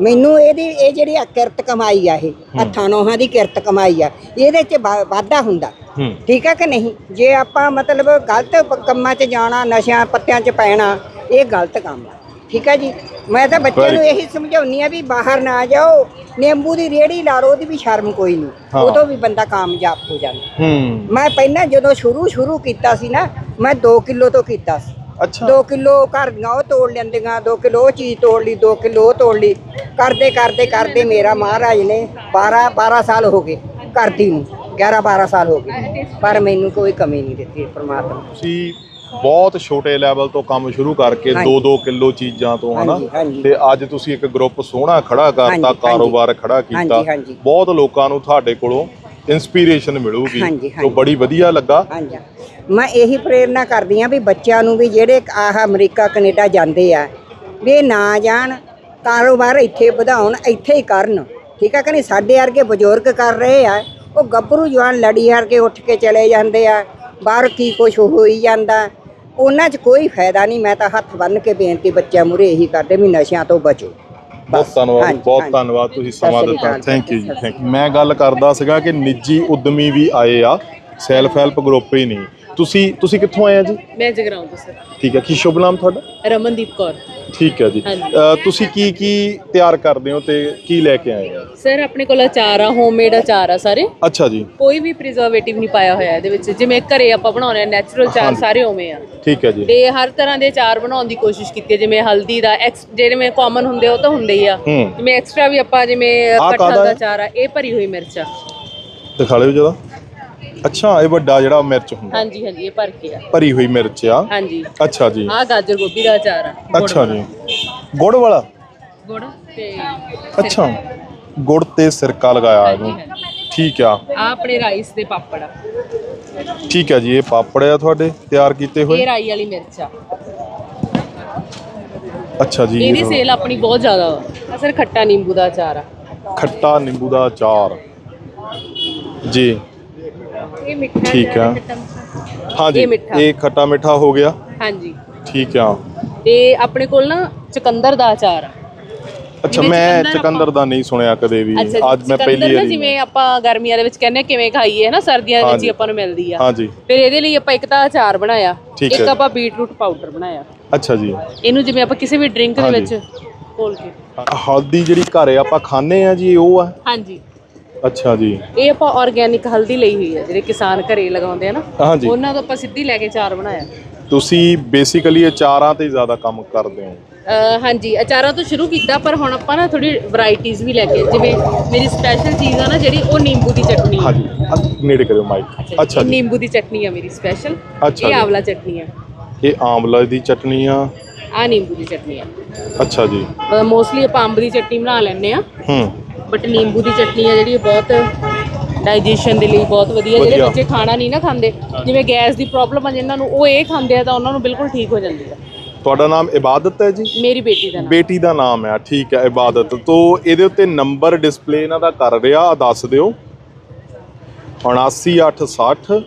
Speaker 2: ਮੈਨੂੰ ਇਹਦੀ ਇਹ ਜਿਹੜੀ ਆ ਕਿਰਤ ਕਮਾਈ ਆ ਇਹ ਹੱਥਾਂ ਨੋਹਾਂ ਦੀ ਕਿਰਤ ਕਮਾਈ ਆ ਇਹਦੇ 'ਚ ਵਾ- ਵਾਧਾ ਹੁੰਦਾ।
Speaker 1: ਹੂੰ।
Speaker 2: ਠੀਕ ਆ ਕਿ ਨਹੀਂ? ਜੇ ਆਪਾਂ ਮਤਲਬ ਗਲਤ ਪ- ਕੰਮਾਂ 'ਚ ਜਾਣਾ ਨਸ਼ਿਆਂ ਪੱਤਿਆਂ 'ਚ ਪੈਣਾ ਇਹ ਗਲਤ ਕੰਮ ਆ। ਠੀਕ ਆ ਜੀ? ਮੈਂ ਤਾਂ ਬੱਚਿਆਂ ਨੂੰ ਇਹੀ ਸਮਝਾਉਣੀ ਆ ਵੀ ਬਾਹਰ ਨਾ ਜਾਓ। ਨਿੰਬੂ ਦੀ ਰੇੜੀ ਲਾ ਲਓ ਉਹਦੀ ਵੀ ਸ਼ਰਮ ਕੋਈ
Speaker 1: ਹਾਂ।
Speaker 2: ਨਹੀਂ ਉਦੋਂ ਵੀ ਬੰਦਾ ਕਾਮਯਾਬ ਹੋ ਜਾਂਦਾ।
Speaker 1: ਹੂੰ।
Speaker 2: ਮੈਂ ਪਹਿਲਾਂ ਜਦੋਂ ਸ਼ੁਰੂ ਸ਼ੁਰੂ ਕੀਤਾ ਸੀ ਨਾ ਮੈਂ 2 ਕਿਲੋ ਤੋਂ ਕੀਤਾ ਸੀ।
Speaker 1: ਅੱਛਾ।
Speaker 2: 2 ਕਿਲੋ ਘਰ ਦੀਆਂ ਉਹ ਤੋੜ ਲੈਂਦੀਆਂ 2 ਕਿਲੋ ਉਹ ਚੀਜ਼ ਤੋੜ ਲਈ 2 ਕਿਲੋ ਉਹ ਤੋੜ ਲਈ। ਕਰਦੇ ਕਰਦੇ ਕਰਦੇ ਮੇਰਾ ਮਹਾਰਾਜ ਨੇ 12 12 ਸਾਲ ਹੋ ਗਏ ਕਰਦੀ ਨੂੰ। 11 12 ਸਾਲ ਹੋ ਗਏ। ਪਰ ਮੈਨੂੰ ਕੋਈ ਕਮੀ ਨਹੀਂ ਦਿੱਤੀ ਪ੍ਰਮਾਤਮਾ
Speaker 1: ਤੁਸੀਂ ਬਹੁਤ ਛੋਟੇ ਲੈਵਲ ਤੋਂ ਕੰਮ ਸ਼ੁਰੂ ਕਰਕੇ
Speaker 2: ਹਾਂਜੀ।
Speaker 1: 2-2 ਕਿਲੋ ਚੀਜ਼ਾਂ ਤੋਂ ਹਨਾ। ਤੇ ਅੱਜ ਤੁਸੀਂ ਇੱਕ ਗਰੁੱਪ ਸੋਹਣਾ ਖੜਾ ਕਰਤਾ। ਕਾਰੋਬਾਰ ਖੜਾ ਕੀਤਾ। ਬਹੁਤ ਲੋਕਾਂ ਨੂੰ ਤੁਹਾਡੇ ਕੋਲੋਂ ਇਨਸਪੀਰੇਸ਼ਨ ਮਿਲੂਗੀ
Speaker 2: ਹਾਂਜੀ।
Speaker 1: ਬੜੀ ਵਧੀਆ ਲੱਗਾ
Speaker 2: ਮੈਂ ਇਹੀ ਪ੍ਰੇਰਨਾ ਕਰਦੀ ਆ ਵੀ ਬੱਚਿਆਂ ਨੂੰ ਵੀ ਜਿਹੜੇ ਆਹ ਅਮਰੀਕਾ ਕੈਨੇਡਾ ਜਾਂਦੇ ਆ ਵੀ ਨਾ ਜਾਣ ਕਾਰੋਬਾਰ ਇੱਥੇ ਵਧਾਉਣ ਇੱਥੇ ਹੀ ਕਰਨ ਠੀਕ ਆ ਕਿ ਨਹੀਂ ਸਾਡੇ ਵਰਗੇ ਬਜ਼ੁਰਗ ਕਰ ਰਹੇ ਆ ਉਹ ਗੱਭਰੂ ਜਵਾਨ ਲੜੀ ਹਾਰ ਕੇ ਉੱਠ ਕੇ ਚਲੇ ਜਾਂਦੇ ਆ ਬਾਹਰ ਕੀ ਕੁਛ ਹੋਈ ਜਾਂਦਾ ਉਹਨਾਂ 'ਚ ਕੋਈ ਫਾਇਦਾ ਨਹੀਂ ਮੈਂ ਤਾਂ ਹੱਥ ਬੰਨ ਕੇ ਬੇਨਤੀ ਬੱਚਿਆਂ ਮੂਹਰੇ ਇਹੀ ਕਰਦੇ ਵੀ ਨਸ਼ਿਆਂ ਤੋਂ ਬਚੋ।
Speaker 1: ਬਹੁਤ ਧੰਨਵਾਦ ਬਹੁਤ। ਧੰਨਵਾਦ ਤੁਸੀਂ ਸਮਾਂ ਦਿੱਤਾ। ਥੈਂਕ ਯੂ ਜੀ ਥੈਂਕ ਮੈਂ ਗੱਲ ਕਰਦਾ ਸੀਗਾ ਕਿ ਨਿੱਜੀ ਉਦਮੀ ਵੀ ਆਏ ਆ ਸੈਲਫ ਹੈਲਪ ਗਰੁੱਪ ਹੀ ਨਹੀਂ। ਤੁਸੀਂ ਤੁਸੀਂ ਕਿੱਥੋਂ ਆਏ ਆ ਜੀ?
Speaker 3: ਮੈਂ ਜਗਰਾਉਂ ਤੋਂ ਸਰ।
Speaker 1: ਠੀਕ ਹੈ ਕੀ ਸ਼ੁਭ ਨਾਮ ਤੁਹਾਡਾ?
Speaker 3: ਰਮਨਦੀਪ ਕੌਰ।
Speaker 1: ਠੀਕ ਹੈ ਜੀ।
Speaker 3: ਹਾਂਜੀ।
Speaker 1: ਅ, ਤੁਸੀਂ ਕੀ ਕੀ ਤਿਆਰ ਕਰਦੇ ਹੋ ਤੇ ਕੀ ਲੈ ਕੇ ਆਏ ਆ
Speaker 3: ਸਰ ਆਪਣੇ ਕੋਲ ਅਚਾਰ ਆ ਹੋਮਮੇਡ ਅਚਾਰ ਆ ਸਾਰੇ।
Speaker 1: ਅੱਛਾ ਜੀ।
Speaker 3: ਕੋਈ ਵੀ ਪ੍ਰੀਜ਼ਰਵੇਟਿਵ ਨਹੀਂ ਪਾਇਆ ਹੋਇਆ ਇਹਦੇ ਵਿੱਚ। ਜਿਵੇਂ ਘਰੇ ਆਪਾਂ ਬਣਾਉਂਦੇ ਆ ਨੈਚੁਰਲ
Speaker 1: ਹਾਂਜੀ।
Speaker 3: ਸਾਰੇ ਉਵੇਂ ਆ।
Speaker 1: ਠੀਕ ਹੈ ਜੀ।
Speaker 3: ਤੇ ਹਰ ਤਰ੍ਹਾਂ ਦੇ ਅਚਾਰ ਬਣਾਉਣ ਦੀ ਕੋਸ਼ਿਸ਼ ਕੀਤੀ ਹੈ। ਜਿਵੇਂ ਹਲਦੀ ਦਾ ਐਕਸ ਜਿਵੇਂ ਕਾਮਨ ਹੁੰਦੇ ਆ, ਉਹ ਤਾਂ ਹੁੰਦੇ ਹੀ ਆ।
Speaker 1: ਹੂੰ।
Speaker 3: ਜਿਵੇਂ ਐਕਸਟਰਾ ਵੀ ਆਪਾਂ ਜਿਵੇਂ
Speaker 1: ਆਹ
Speaker 3: ਕਟਹਲ
Speaker 1: ਕਾਹਦਾ
Speaker 3: ਦਾ
Speaker 1: ਹੈ?
Speaker 3: ਆ ਇਹ ਭਰੀ ਹੋਈ ਮਿਰਚ ਆ।
Speaker 1: ਦਿਖਾ ਲਿਓ ਜਰਾ। ਅੱਛਾ ਇਹ ਵੱਡਾ ਜਿਹੜਾ ਮਿਰਚ ਹੁੰਦਾ।
Speaker 3: ਹਾਂਜੀ ਹਾਂਜੀ ਇਹ ਭਰ ਕੇ ਆ।
Speaker 1: ਭਰੀ ਹੋਈ ਮਿਰਚ ਆ।
Speaker 3: ਹਾਂਜੀ।
Speaker 1: ਅੱਛਾ ਜੀ।
Speaker 3: ਆਹ ਗਾਜਰ ਗੋਭੀ ਦਾ ਅਚਾਰ ਆ ਗੁੜ
Speaker 1: ਅੱਛਾ। ਜੀ। ਗੁੜ ਵਾਲਾ?
Speaker 3: ਗੁੜ ਤੇ
Speaker 1: ਅੱਛਾ। ਗੁੜ ਤੇ ਸਿਰਕਾ ਲਗਾਇਆ ਇਹਨੂੰ। ਠੀਕ ਆ।
Speaker 3: ਆ ਆਪਣੇ ਰਾਈਸ ਦੇ ਪਾਪੜ ਆ।
Speaker 1: ਠੀਕ ਹੈ ਜੀ ਇਹ ਪਾਪੜ ਆ ਤੁਹਾਡੇ ਤਿਆਰ ਕੀਤੇ
Speaker 3: ਇਹ
Speaker 1: ਹੋਏ
Speaker 3: ਰਾਈ ਵਾਲੀ ਮਿਰਚ ਆ।
Speaker 1: ਅੱਛਾ ਜੀ।
Speaker 3: ਇਹਦੀ ਸੇਲ ਆਪਣੀ ਬਹੁਤ ਜ਼ਿਆਦਾ ਵਾ ਆਹ ਸਰ ਖੱਟਾ ਨਿੰਬੂ ਦਾ ਅਚਾਰ ਆ।
Speaker 1: ਖੱਟਾ ਨਿੰਬੂ ਦਾ ਅਚਾਰ। ਜੀ।
Speaker 3: ਇਹ ਮਿੱਠਾ
Speaker 1: ਠੀਕ ਆ। ਹਾਂਜੀ
Speaker 3: ਇਹ ਮਿੱਠਾ।
Speaker 1: ਇਹ ਖੱਟਾ ਮਿੱਠਾ ਹੋ ਗਿਆ।
Speaker 3: ਹਾਂਜੀ।
Speaker 1: ਠੀਕ ਆ।
Speaker 3: ਤੇ ਆਪਣੇ ਕੋਲ ਨਾ ਚੁਕੰਦਰ ਦਾ ਅਚਾਰ ਆ।
Speaker 1: ਅੱਛਾ
Speaker 3: ਜਿਵੇਂ
Speaker 1: ਮੈਂ
Speaker 3: ਚੁਕੰਦਰ
Speaker 1: ਚਕੰਦਰ ਦਾ ਨਹੀਂ ਸੁਣਿਆ ਕਦੇ ਵੀ। ਅੱਜ ਮੈਂ
Speaker 3: ਚੁਕੰਦਰ
Speaker 1: ਪਹਿਲੀ
Speaker 3: ਨਾ
Speaker 1: ਵਾਰੀ
Speaker 3: ਜਿਵੇਂ ਆਪਾਂ ਗਰਮੀਆਂ ਦੇ ਵਿੱਚ ਕਹਿੰਦੇ ਆ ਕਿਵੇਂ ਖਾਈਏ ਹੈ ਨਾ ਸਰਦੀਆਂ ਦੇ ਵਿੱਚ ਹੀ। ਆਪਾਂ ਨੂੰ ਮਿਲਦੀ ਆ।
Speaker 1: ਹਾਂਜੀ।
Speaker 3: ਫਿਰ ਇਹਦੇ ਲਈ ਆਪਾਂ ਇੱਕ ਤਾਂ ਅਚਾਰ ਬਣਾਇਆ
Speaker 1: ਠੀਕ
Speaker 3: ਇੱਕ
Speaker 1: ਹੈ।
Speaker 3: ਆਪਾਂ ਬੀਟਰੂਟ ਪਾਊਡਰ ਬਣਾਇਆ।
Speaker 1: ਅੱਛਾ ਜੀ।
Speaker 3: ਇਹਨੂੰ ਜਿਵੇਂ ਆਪਾਂ ਕਿਸੇ ਵੀ ਡਰਿੰਕ ਦੇ
Speaker 1: ਹਾਂਜੀ।
Speaker 3: ਵਿੱਚ ਘੋਲ ਕੇ।
Speaker 1: ਹਲਦੀ ਜਿਹੜੀ ਘਰੇ ਆਪਾਂ ਖਾਂਦੇ ਆ ਜੀ ਉਹ ਆ?
Speaker 3: ਹਾਂਜੀ।
Speaker 1: ਅੱਛਾ ਜੀ।
Speaker 3: ਇਹ ਆਪਾਂ ਆਰਗੇਨਿਕ ਹਲਦੀ ਲਈ ਹੋਈ ਹੈ ਜਿਹੜੇ ਕਿਸਾਨ ਘਰੇ ਲਗਾਉਂਦੇ ਆ ਨਾ
Speaker 1: ਹਾਂਜੀ।
Speaker 3: ਉਹਨਾਂ ਤੋਂ ਆਪਾਂ ਸਿੱਧੀ ਲੈ ਕੇ ਅਚਾਰ ਬਣਾਇਆ।
Speaker 1: ਤੁਸੀਂ ਬੇਸਿਕਲੀ ਅਚਾਰਾਂ ਤੇ ਜ਼ਿਆਦਾ ਕੰਮ ਕਰਦੇ ਹੋ।
Speaker 3: ਅਹ ਹਾਂਜੀ ਅਚਾਰਾਂ ਤੋਂ ਸ਼ੁਰੂ ਕੀਤਾ ਪਰ ਹੁਣ ਆਪਾਂ ਨਾ ਥੋੜੀ ਵੈਰਾਈਟੀਆਂ ਵੀ ਲੈ ਕੇ ਜਿਵੇਂ ਮੇਰੀ ਸਪੈਸ਼ਲ ਚੀਜ਼ ਆ ਨਾ ਜਿਹੜੀ ਉਹ ਨਿੰਬੂ ਦੀ ਚਟਨੀ। ਆ।
Speaker 1: ਹਾਂਜੀ ਅ- ਨੇੜੇ ਕਰਿਓ ਮਾਈਕ ਅੱਛਾ
Speaker 3: ਇਹ
Speaker 1: ਜੀ।
Speaker 3: ਨਿੰਬੂ ਦੀ ਚਟਨੀ ਆ ਮੇਰੀ ਸਪੈਸ਼ਲ
Speaker 1: ਅੱਛਾ
Speaker 3: ਇਹ
Speaker 1: ਜੀ।
Speaker 3: ਆਵਲਾ ਚਟਨੀ ਆ।
Speaker 1: ਇਹ ਆਮਲਾ ਦੀ ਚਟਨੀ ਆ।
Speaker 3: ਆ ਨਿੰਬੂ ਦੀ ਚਟਨੀ ਆ।
Speaker 1: ਅੱਛਾ ਜੀ।
Speaker 3: ਮੋਸਟਲੀ ਆਪਾਂ ਅੰਬ ਦੀ ਚਟਨੀ ਬਣਾ ਲੈਂਦੇ ਆ।
Speaker 1: ਹੂੰ।
Speaker 3: ਬਟ ਨਿੰਬੂ ਦੀ ਚਟਨੀ ਆ ਜਿਹੜੀ ਬਹੁਤ ਡਾਈਜੈਸ਼ਨ ਦੇ ਲਈ ਬਹੁਤ ਵਧੀਆ। ਜਿਹੜੇ। ਬੱਚੇ ਖਾਣਾ ਨਹੀਂ ਨਾ ਖਾਂਦੇ ਜਿਵੇਂ ਗੈਸ ਦੀ ਪ੍ਰੋਬਲਮ ਆ ਜਿਨ੍ਹਾਂ ਨੂੰ ਉਹ ਇਹ ਖਾਂਦੇ ਆ ਤਾਂ ਉਹਨਾਂ ਨੂੰ ਬਿਲਕੁਲ ਠੀਕ ਹੋ ਜਾਂਦੀ ਆ।
Speaker 1: ਤੁਹਾਡਾ ਨਾਮ ਇਬਾਦਤ ਹੈ ਜੀ?
Speaker 3: ਮੇਰੀ ਬੇਟੀ ਦਾ ਨਾਮ।
Speaker 1: ਬੇਟੀ ਦਾ ਨਾਮ ਹੈ ਠੀਕ ਹੈ ਇਬਾਦਤ। ਤੋਂ ਇਹਦੇ ਉੱਤੇ ਨੰਬਰ ਡਿਸਪਲੇ ਇਹਨਾਂ ਦਾ ਕਰ ਰਿਹਾ ਦੱਸ ਦਿਓ। 79860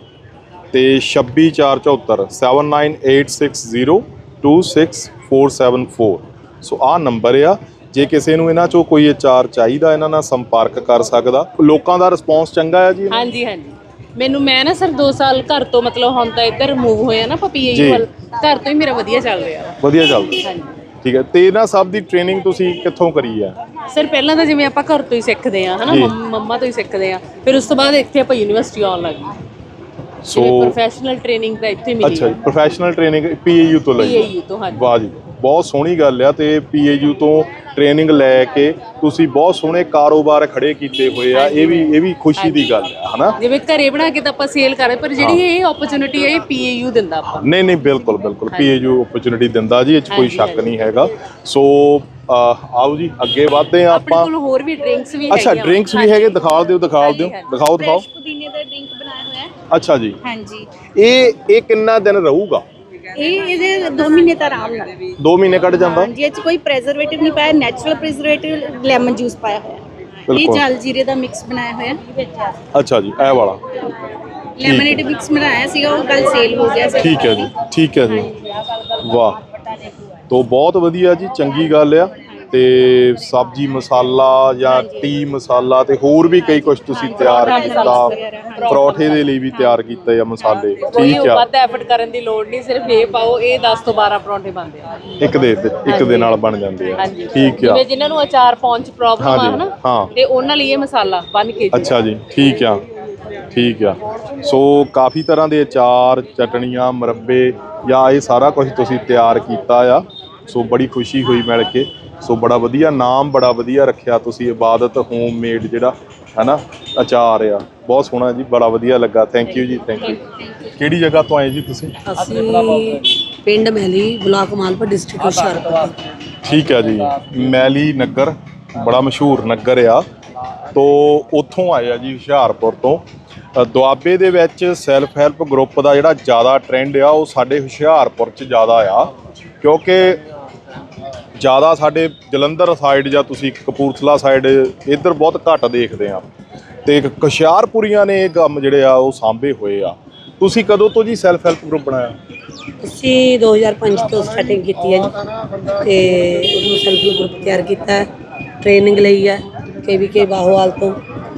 Speaker 1: ਤੇ 26474 7986026474 ਸੋ ਆਹ ਨੰਬਰ ਆ। ਜੇ ਕਿਸੇ ਨੂੰ ਇਹਨਾਂ ਚੋਂ ਕੋਈ ਅਚਾਰ ਚਾਹੀਦਾ ਇਹਨਾਂ ਨਾਲ ਸੰਪਰਕ ਕਰ ਸਕਦਾ। ਲੋਕਾਂ ਦਾ ਰਿਸਪੌਂਸ ਚੰਗਾ ਹੈ ਜੀ
Speaker 3: ਹਾਂਜੀ ਹਾਂਜੀ। ਮੈਨੂੰ ਮੈਂ ਨਾ ਸਰ 2 ਸਾਲ ਘਰ ਤੋਂ ਮਤਲਬ ਹੁਣ ਤਾਂ ਇੱਧਰ ਮੂਵ ਹੋਇਆ ਨਾ
Speaker 1: ਜੀ।
Speaker 3: ਪਪੀਏ ਵੱਲ ਘਰ ਤੋਂ ਹੀ ਮੇਰਾ ਵਧੀਆ ਚੱਲ ਰਿਹਾ ਵਾ।
Speaker 1: ਵਧੀਆ ਚੱਲਦਾ
Speaker 3: ਹਾਂਜੀ।
Speaker 1: ਠੀਕ ਹੈ। ਤੇ ਇਹਨਾਂ ਸਭ ਦੀ ਟ੍ਰੇਨਿੰਗ ਤੁਸੀਂ ਕਿੱਥੋਂ ਕਰੀ ਹੈ?
Speaker 3: ਸਰ ਪਹਿਲਾਂ ਤਾਂ ਜਿਵੇਂ ਆਪਾਂ ਘਰ ਤੋਂ ਹੀ ਸਿੱਖਦੇ ਆ ਹਨਾ?
Speaker 1: ਜੀ।
Speaker 3: ਮੰਮ- ਮੰਮਾ ਤੋਂ ਹੀ ਸਿੱਖਦੇ ਆ। ਫਿਰ ਉਸ ਤੋਂ ਬਾਅਦ ਇੱਥੇ ਆਪਾਂ ਯੂਨੀਵਰਸਿਟੀ ਆਉਣ ਲੱਗ ਗਏ।
Speaker 1: ਸੋ
Speaker 3: ਜਿਵੇਂ ਪ੍ਰੋਫੈਸ਼ਨਲ ਟ੍ਰੇਨਿੰਗ ਤਾਂ ਇੱਥੇ ਮਿਲੀ
Speaker 1: ਅੱਛਾ ਜੀ ਪ੍ਰੋਫੈਸ਼ਨਲ ਟ੍ਰੇਨਿੰਗ ਪੀਏਯੂ ਤੋਂ ਲਈ।
Speaker 3: ਪੀਏਯੂ ਤੋਂ ਹਾਂਜੀ।
Speaker 1: ਵਾਹ ਜੀ। ਬਹੁਤ ਸੋਹਣੀ ਗੱਲ ਆ ਤੇ ਪੀਏਯੂ ਤੋਂ ਟ੍ਰੇਨਿੰਗ ਲੈ ਕੇ ਤੁਸੀਂ ਬਹੁਤ ਸੋਹਣੇ ਕਾਰੋਬਾਰ ਖੜੇ ਕੀਤੇ ਹੋਏ ਆ ਇਹ ਵੀ ਇਹ ਵੀ ਖੁਸ਼ੀ ਦੀ ਗੱਲ ਆ ਹਨਾ?
Speaker 3: ਜਿਵੇਂ ਘਰੇ ਬਣਾ ਕੇ ਤਾਂ ਆਪਾਂ ਸੇਲ ਕਰ ਪਰ ਜਿਹੜੀ ਇਹ ਓਪਰਚ्युनिटी ਹੈ ਇਹ ਪੀਏਯੂ ਦਿੰਦਾ ਆਪਾਂ
Speaker 1: ਨਹੀਂ ਨਹੀਂ ਬਿਲਕੁਲ ਬਿਲਕੁਲ। ਪੀਏਯੂ ਓਪਰਚ्युनिटी ਦਿੰਦਾ ਜੀ ਇਹ 'ਚ ਕੋਈ ਸ਼ੱਕ ਨਹੀਂ ਹੈਗਾ। ਸੋ ਆਓ ਜੀ ਅੱਗੇ ਵਧਦੇ ਆ ਆਪਾਂ।
Speaker 3: ਕੋਲ ਹੋਰ ਵੀ ਡਰਿੰਕਸ ਵੀ
Speaker 1: ਹੈਗੇ
Speaker 3: ਅੱਛਾ
Speaker 1: ਡਰਿੰਕਸ ਵੀ ਹੈਗੇ ਦਿਖਾ ਦਿਓ ਦਿਖਾ ਦਿਓ ਦਿਖਾਓ ਦਿਖਾਓ।
Speaker 4: ਪੁਦੀਨੇ ਦਾ ਡਰਿੰਕ ਬਣਾਇਆ ਹੋਇਆ। ਹੈ
Speaker 1: ਅੱਛਾ ਜੀ।
Speaker 4: ਹਾਂਜੀ।
Speaker 1: ਇਹ ਇਹ ਕਿੰਨਾ ਦਿਨ ਰਹੂਗਾ?
Speaker 4: ਇਹ ਇਹਦੇ 2 ਮਹੀਨੇ ਤਾਂ ਆਰਾਮ ਨਾਲ।
Speaker 1: 2 ਮਹੀਨੇ ਕੱਢ ਜਾਂਦਾ?
Speaker 4: ਹਾਂਜੀ ਇਹ ਚ ਕੋਈ ਪ੍ਰੀਜ਼ਰਵੇਟਿਵ ਨਹੀਂ ਪਾਇਆ ਨੈਚੁਰਲ ਪ੍ਰੀਜ਼ਰਵੇਟਿਵ ਲੈਮਨ ਜੂਸ ਪਾਇਆ ਹੋਇਆ। ਹੈ। ਇਹ
Speaker 1: ਬਿਲਕੁਲ।
Speaker 4: ਜਲ ਜੀਰੇ ਦਾ ਮਿਕਸ ਬਣਾਇਆ ਹੋਇਆ।
Speaker 1: ਅੱਛਾ ਜੀ ਇਹ ਵਾਲਾ।
Speaker 4: ਲੈਮਨੇਡ ਮਿਕਸ ਬਣਾਇਆ ਸੀਗਾ ਉਹ ਕੱਲ ਸੇਲ ਹੋ ਗਿਆ ਸੀ।
Speaker 1: ਠੀਕ ਹੈ ਜੀ ਠੀਕ ਹੈ ਜੀ। ਵਾਹ। ਤੋ ਬਹੁਤ ਵਧੀਆ ਜੀ ਚੰਗੀ ਗੱਲ ਆ। ਤੇ ਸਬਜੀ ਮਸਾਲਾ ਜਾਂ ਟੀ ਮਸਾਲਾ ਤੇ ਹੋਰ ਵੀ ਕਈ ਕੁਝ ਤੁਸੀਂ ਤਿਆਰ ਕੀਤਾ ਪਰੌਠੇ ਦੇ ਲਈ ਵੀ ਤਿਆਰ ਕੀਤੇ ਆ ਮਸਾਲੇ। ਠੀਕ ਆ।
Speaker 3: ਵੱਧ ਐਫਰਟ ਕਰਨ ਦੀ ਲੋੜ ਨਹੀਂ ਸਿਰਫ ਇਹ ਪਾਓ ਇਹ 10 ਤੋਂ 12 ਪਰੌਂਠੇ ਬਣਦੇ ਆ।
Speaker 1: ਇੱਕ ਦੇ ਇੱਕ ਦੇ ਨਾਲ ਬਣ ਜਾਂਦੇ ਆ। ਠੀਕ ਆ।
Speaker 3: ਜਿਵੇਂ ਜਿਨ੍ਹਾਂ ਨੂੰ ਅਚਾਰ ਪਹੁੰਚ ਪ੍ਰੋਬਲਮ ਆ ਹਨਾ। ਤੇ ਉਹਨਾਂ ਲਈ ਇਹ ਮਸਾਲਾ ਬਣ ਕੇ
Speaker 1: ਅੱਛਾ ਜੀ ਠੀਕ ਆ। ਠੀਕ ਆ। ਸੋ ਕਾਫੀ ਤਰ੍ਹਾਂ ਦੇ ਅਚਾਰ ਚਟਣੀਆਂ ਮੁਰੱਬੇ ਜਾਂ ਇਹ ਸਾਰਾ ਕੁਝ ਤੁਸੀਂ ਤਿਆਰ ਕੀਤਾ ਆ। ਸੋ ਬੜੀ ਖੁਸ਼ੀ ਹੋਈ ਮਿਲ ਕੇ। ਸੋ ਬੜਾ ਵਧੀਆ ਨਾਮ ਬੜਾ ਵਧੀਆ ਰੱਖਿਆ ਤੁਸੀਂ ਇਬਾਦਤ ਹੋਮਮੇਡ ਜਿਹੜਾ ਹੈਨਾ ਅਚਾਰ ਆ। ਬਹੁਤ ਸੋਹਣਾ ਜੀ ਬੜਾ ਵਧੀਆ ਲੱਗਾ। ਥੈਂਕ ਯੂ ਜੀ ਥੈਂਕ ਯੂ ਕਿਹੜੀ ਜਗ੍ਹਾ ਤੋਂ ਆਏ ਜੀ ਤੁਸੀਂ?
Speaker 5: ਅਸੀਂ ਪਿੰਡ ਮਹਿਲੀ ਬਲਾਕ ਮਾਲਪੁਰ ਡਿਸਟ੍ਰਿਕਟ ਹੁਸ਼ਿਆਰਪੁਰ
Speaker 1: ਠੀਕ ਹੈ ਜੀ। ਮੈਲੀ ਨਗਰ ਬੜਾ ਮਸ਼ਹੂਰ ਨਗਰ ਆ। ਤੋ ਉੱਥੋਂ ਆਏ ਆ ਜੀ ਹੁਸ਼ਿਆਰਪੁਰ ਤੋਂ। ਦੁਆਬੇ ਦੇ ਵਿੱਚ ਸੈਲਫ ਹੈਲਪ ਗਰੁੱਪ ਦਾ ਜਿਹੜਾ ਜ਼ਿਆਦਾ ਟ੍ਰੈਂਡ ਆ ਉਹ ਸਾਡੇ ਹੁਸ਼ਿਆਰਪੁਰ 'ਚ ਜ਼ਿਆਦਾ ਆ। ਕਿਉਂਕਿ ਜ਼ਿਆਦਾ ਸਾਡੇ ਜਲੰਧਰ ਸਾਈਡ ਜਾਂ ਤੁਸੀਂ ਕਪੂਰਥਲਾ ਸਾਈਡ ਇੱਧਰ ਬਹੁਤ ਘੱਟ ਦੇਖਦੇ ਆ ਤੇ ਇੱਕ ਹੁਸ਼ਿਆਰਪੁਰੀਆਂ ਨੇ ਇਹ ਕੰਮ ਜਿਹੜੇ ਆ, ਉਹ ਸਾਂਭੇ ਹੋਏ ਆ। ਤੁਸੀਂ ਕਦੋਂ ਤੋਂ ਜੀ ਸੈਲਫ ਹੈਲਪ ਗਰੁੱਪ ਬਣਾਇਆ?
Speaker 5: ਅਸੀਂ 2005 ਤੋਂ ਸਟਾਰਟਿੰਗ ਕੀਤੀ ਹੈ ਜੀ। ਤੇ ਉਦੋਂ ਸੈਲਫ ਗਰੁੱਪ ਤਿਆਰ ਕੀਤਾ ਹੈ। ਟ੍ਰੇਨਿੰਗ ਲਈ ਹੈ, ਕੇਵੀਕੇ ਬਾਹੋਵਾਲ ਤੋਂ।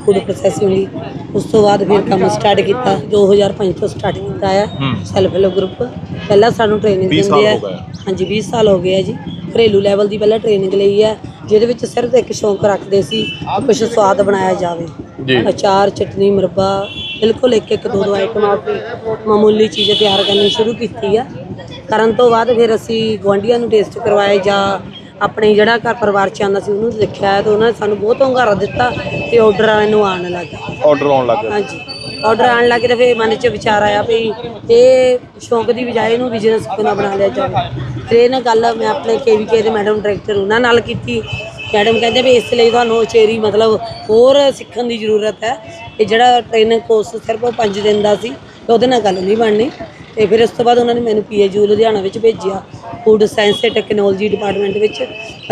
Speaker 5: ਫੂਡ ਪ੍ਰੋਸੈਸਿੰਗ ਲਈ ਉਸ ਤੋਂ ਬਾਅਦ ਫਿਰ ਕੰਮ ਸਟਾਰਟ ਕੀਤਾ। 2005 ਤੋਂ ਸਟਾਰਟ ਕੀਤਾ ਹੈ। ਸੈਲਫ ਹੈਲਪ ਗਰੁੱਪ ਪਹਿਲਾਂ ਸਾਨੂੰ ਟ੍ਰੇਨਿੰਗ
Speaker 1: 20 ਸਾਲ
Speaker 5: ਦਿੰਦੇ ਆ
Speaker 1: ਹੋ ਗਏ।
Speaker 5: ਹਾਂਜੀ 20 ਸਾਲ ਹੋ ਗਏ ਆ ਜੀ। ਘਰੇਲੂ ਲੈਵਲ ਦੀ ਪਹਿਲਾਂ ਟ੍ਰੇਨਿੰਗ ਲਈ ਹੈ ਜਿਹਦੇ ਵਿੱਚ ਸਿਰਫ ਇੱਕ ਸ਼ੌਂਕ ਰੱਖਦੇ ਸੀ ਕੁਝ ਸਵਾਦ ਬਣਾਇਆ ਜਾਵੇ।
Speaker 1: ਜੀ।
Speaker 5: ਅਚਾਰ ਚਟਨੀ ਮੁਰੱਬਾ ਬਿਲਕੁਲ ਇੱਕ ਇੱਕ ਦੋ ਦੋ ਆਈਟਮਾਂ ਦੀ ਮਾਮੂਲੀ ਚੀਜ਼ਾਂ ਤਿਆਰ ਕਰਨੀ ਸ਼ੁਰੂ ਕੀਤੀ ਆ। ਕਰਨ ਤੋਂ ਬਾਅਦ ਫਿਰ ਅਸੀਂ ਗੁਆਂਢੀਆਂ ਨੂੰ ਟੇਸਟ ਕਰਵਾਏ ਜਾਂ ਆਪਣੇ ਜਿਹੜਾ ਘਰ ਪਰਿਵਾਰ ਚ ਆਉਂਦਾ ਸੀ ਉਹਨੂੰ ਦੇਖਿਆ ਤਾਂ ਉਹਨਾਂ ਨੇ ਸਾਨੂੰ ਬਹੁਤ ਹੁੰਗਾਰਾ ਦਿੱਤਾ ਤੇ ਆਰਡਰ ਇਹਨੂੰ ਆਉਣ ਲੱਗਾ
Speaker 1: ਆਰਡਰ ਆਉਣ ਲੱਗ ਗਿਆ।
Speaker 5: ਹਾਂਜੀ। ਆਰਡਰ ਆਉਣ ਲੱਗੇ ਤਾਂ ਫਿਰ ਮਨ 'ਚ ਵਿਚਾਰ ਆਇਆ ਵੀ ਇਹ ਸ਼ੌਂਕ ਦੀ ਬਜਾਏ ਇਹਨੂੰ ਬਿਜ਼ਨਸ ਕਿਉਂ ਨਾ ਬਣਾ ਲਿਆ ਜਾਵੇ। ਤੇ ਇਹ ਨਾ ਗੱਲ ਮੈਂ ਆਪਣੇ ਕੇਵੀਕੇ ਦੇ ਮੈਡਮ ਡਾਇਰੈਕਟਰ ਉਹਨਾਂ ਨਾਲ ਕੀਤੀ। ਮੈਡਮ ਕਹਿੰਦੇ ਵੀ ਇਸ ਲਈ ਤੁਹਾਨੂੰ ਉਚੇਰੀ ਮਤਲਬ ਹੋਰ ਸਿੱਖਣ ਦੀ ਜ਼ਰੂਰਤ ਹੈ। ਇਹ ਜਿਹੜਾ ਟ੍ਰੇਨਿੰਗ ਕੋਰਸ ਸਿਰਫ ਉਹ 5 ਦਿਨ ਦਾ ਸੀ ਤੇ ਉਹਦੇ ਨਾਲ ਗੱਲ ਨਹੀਂ ਬਣਨੀ। ਤੇ ਫਿਰ ਉਸ ਤੋਂ ਬਾਅਦ ਉਹਨਾਂ ਨੇ ਮੈਨੂੰ ਪੀਏਯੂ ਲੁਧਿਆਣਾ ਵਿੱਚ ਭੇਜਿਆ ਫੂਡ ਸਾਇੰਸ ਤੇ ਟੈਕਨੋਲੋਜੀ ਡਿਪਾਰਟਮੈਂਟ ਵਿੱਚ।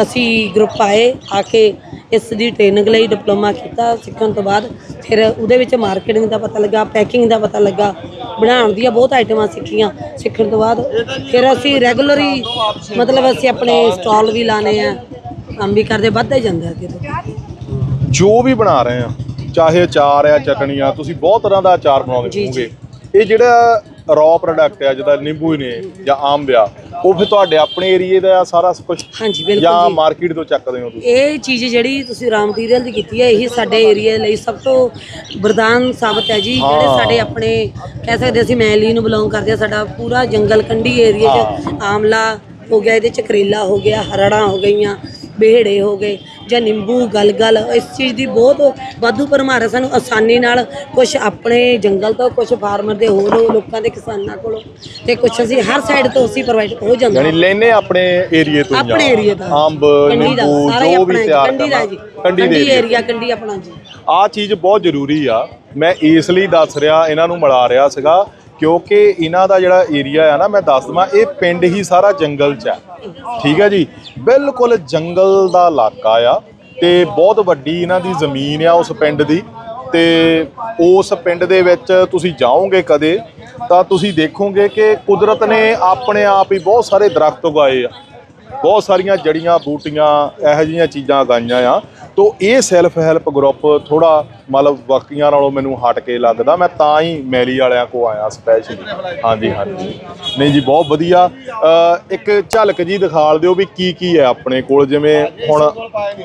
Speaker 5: ਅਸੀਂ ਗਰੁੱਪ ਆਏ ਆ ਕੇ ਇਸ ਦੀ ਟ੍ਰੇਨਿੰਗ ਲਈ ਡਿਪਲੋਮਾ ਕੀਤਾ ਸਿੱਖਣ ਤੋਂ ਬਾਅਦ ਫਿਰ ਉਹਦੇ ਵਿੱਚ ਮਾਰਕੀਟਿੰਗ ਦਾ ਪਤਾ ਲੱਗਾ ਪੈਕਿੰਗ ਦਾ ਪਤਾ ਲੱਗਾ ਬਣਾਉਣ ਦੀਆਂ ਬਹੁਤ ਆਈਟਮਾਂ ਸਿੱਖੀਆਂ। ਸਿੱਖਣ ਤੋਂ ਬਾਅਦ ਫਿਰ ਅਸੀਂ ਰੈਗੂਲਰੀ ਮਤਲਬ ਅਸੀਂ ਆਪਣੇ ਸਟਾਲ ਵੀ ਲਾਣੇ ਆ ਕੰਮ ਵੀ ਕਰਦੇ ਵੱਧਦੇ ਜਾਂਦੇ ਅੱਗੇ ਤੋਂ।
Speaker 1: ਜੋ ਵੀ ਬਣਾ ਰਹੇ ਆ ਚਾਹੇ ਅਚਾਰ ਆ ਚਟਣੀਆਂ ਤੁਸੀਂ ਬਹੁਤ ਤਰ੍ਹਾਂ ਦਾ ਅਚਾਰ ਬਣਾਉਂਦੇ
Speaker 5: ਜੀ,
Speaker 1: ਹੋਵੋਗੇ। ਇਹ ਜਿਹੜਾ ਰॉ ਪ੍ਰੋਡਕਟ ਆ ਜਿਹਦਾ ਨਿੰਬੂ ਹੀ ਨੇ ਜਾਂ ਆਮ ਆ ਉਹ ਫਿਰ ਤੁਹਾਡੇ ਆਪਣੇ ਏਰੀਏ ਦਾ ਸਾਰਾ ਕੁਝ
Speaker 5: ਹਾਂਜੀ ਬਿਲਕੁਲ
Speaker 1: ਜਾਂ
Speaker 5: ਜੀ।
Speaker 1: ਮਾਰਕੀਟ ਤੋਂ ਚੱਕਦੇ ਹੋ ਤੁਸੀਂ?
Speaker 5: ਇਹ ਚੀਜ਼ ਜਿਹੜੀ ਤੁਸੀਂ ਰਾ ਮਟੀਰੀਅਲ ਦੀ ਕੀਤੀ ਹੈ ਇਹੀ ਸਾਡੇ ਏਰੀਆ ਲਈ ਸਭ ਤੋਂ ਵਰਦਾਨ ਸਾਬਤ ਹੈ ਜੀ। ਜਿਹੜੇ
Speaker 1: ਹਾਂ।
Speaker 5: ਸਾਡੇ ਆਪਣੇ ਕਹਿ ਸਕਦੇ ਅਸੀਂ ਮੈਲੀ ਨੂੰ ਬਿਲੋਂਗ ਕਰਦੇ ਹਾਂ ਸਾਡਾ ਪੂਰਾ ਜੰਗਲ ਕੰਢੀ ਏਰੀਆ 'ਚ ਆਮਲਾ ਹੋ ਗਿਆ ਇਹਦੇ 'ਚ ਕਰੇਲਾ ਹੋ ਗਿਆ ਹਰੜਾਂ ਹੋ ਗਈਆਂ। ਬਿਹੜੇ ਹੋ ਗਏ ਜਾਂ ਨਿੰਬੂ ਗਲਗਲ ਇਸ ਚੀਜ਼ ਦੀ ਬਹੁਤ ਵਾਧੂ ਭਰਮਾਰ ਹੈ ਸਾਨੂੰ ਆਸਾਨੀ ਨਾਲ ਕੁਝ ਆਪਣੇ ਜੰਗਲ ਤੋਂ ਕੁਝ ਫਾਰਮਰ ਦੇ ਹੋਰ ਲੋਕਾਂ ਦੇ ਕਿਸਾਨਾਂ ਕੋਲੋਂ ਤੇ ਕੁਝ ਅਸੀਂ ਹਰ ਸਾਈਡ ਤੋਂ ਅਸੀਂ ਪ੍ਰੋਵਾਈਡ ਹੋ ਜਾਂਦਾ।
Speaker 1: ਯਾਨੀ ਲੈਨੇ ਆਪਣੇ ਏਰੀਏ ਤੋਂ।
Speaker 5: ਆਪਣੇ ਏਰੀਆ ਦਾ।
Speaker 1: ਅੰਬ ਨਿੰਬੂ ਜੋ ਵੀ ਤਿਆਰ ਕਰਨਾ। ਕੰਢੀ ਦੇ ਏਰੀਏ।
Speaker 5: ਏਰੀਆ ਕੰਢੀ ਆਪਣਾ ਜੀ।
Speaker 1: ਆ ਚੀਜ਼ ਬਹੁਤ ਜ਼ਰੂਰੀ ਆ। ਮੈਂ ਇਸ ਲਈ ਦੱਸ ਰਿਹਾ ਇਹਨਾਂ ਨੂੰ ਮਿਲਾ ਰਿਹਾ ਸੀਗਾ ਕਿਉਂਕਿ ਇਹਨਾਂ ਦਾ ਜਿਹੜਾ ਏਰੀਆ ਆ ਨਾ, ਮੈਂ ਦੱਸ ਦਵਾਂ, ਇਹ ਪਿੰਡ ਹੀ ਸਾਰਾ ਜੰਗਲ 'ਚ ਹੈ ਠੀਕ ਹੈ ਜੀ? ਬਿਲਕੁਲ ਜੰਗਲ ਦਾ ਇਲਾਕਾ ਆ ਤੇ ਬਹੁਤ ਵੱਡੀ ਇਹਨਾਂ ਦੀ ਜ਼ਮੀਨ ਆ ਉਸ ਪਿੰਡ ਦੀ ਤੇ ਉਸ ਪਿੰਡ ਦੇ ਵਿੱਚ ਤੁਸੀਂ ਜਾਓਗੇ ਕਦੇ, ਤਾਂ ਤੁਸੀਂ ਦੇਖੋਗੇ ਕਿ ਕੁਦਰਤ ਨੇ ਆਪਣੇ ਆਪ ਹੀ ਬਹੁਤ ਸਾਰੇ ਦਰਖਤ ਉਗਾਏ ਆ। ਬਹੁਤ ਸਾਰੀਆਂ ਜੜੀਆਂ ਬੂਟੀਆਂ, ਇਹੋ ਜਿਹੀਆਂ ਚੀਜ਼ਾਂ ਉਗਾਈਆਂ ਆ। ਤੋ ਇਹ ਸੈਲਫ ਹੈਲਪ ਗਰੁੱਪ ਥੋੜਾ ਮਤਲਬ ਬਾਕੀਆਂ ਨਾਲੋਂ ਮੈਨੂੰ ਹਟ ਕੇ ਲੱਗਦਾ। ਮੈਂ ਤਾਂ ਹੀ ਮੈਲੀ ਵਾਲਿਆਂ ਕੋ ਆਇਆ ਸਪੈਸ਼ਲੀ ਹਾਂਜੀ ਹਾਂਜੀ। ਨਹੀਂ ਜੀ, ਬਹੁਤ ਵਧੀਆ। ਇੱਕ ਝਲਕ ਜੀ ਦਿਖਾਲ ਦਿਓ ਵੀ ਕੀ ਕੀ ਹੈ ਆਪਣੇ ਕੋਲ। ਜਿਵੇਂ ਹੁਣ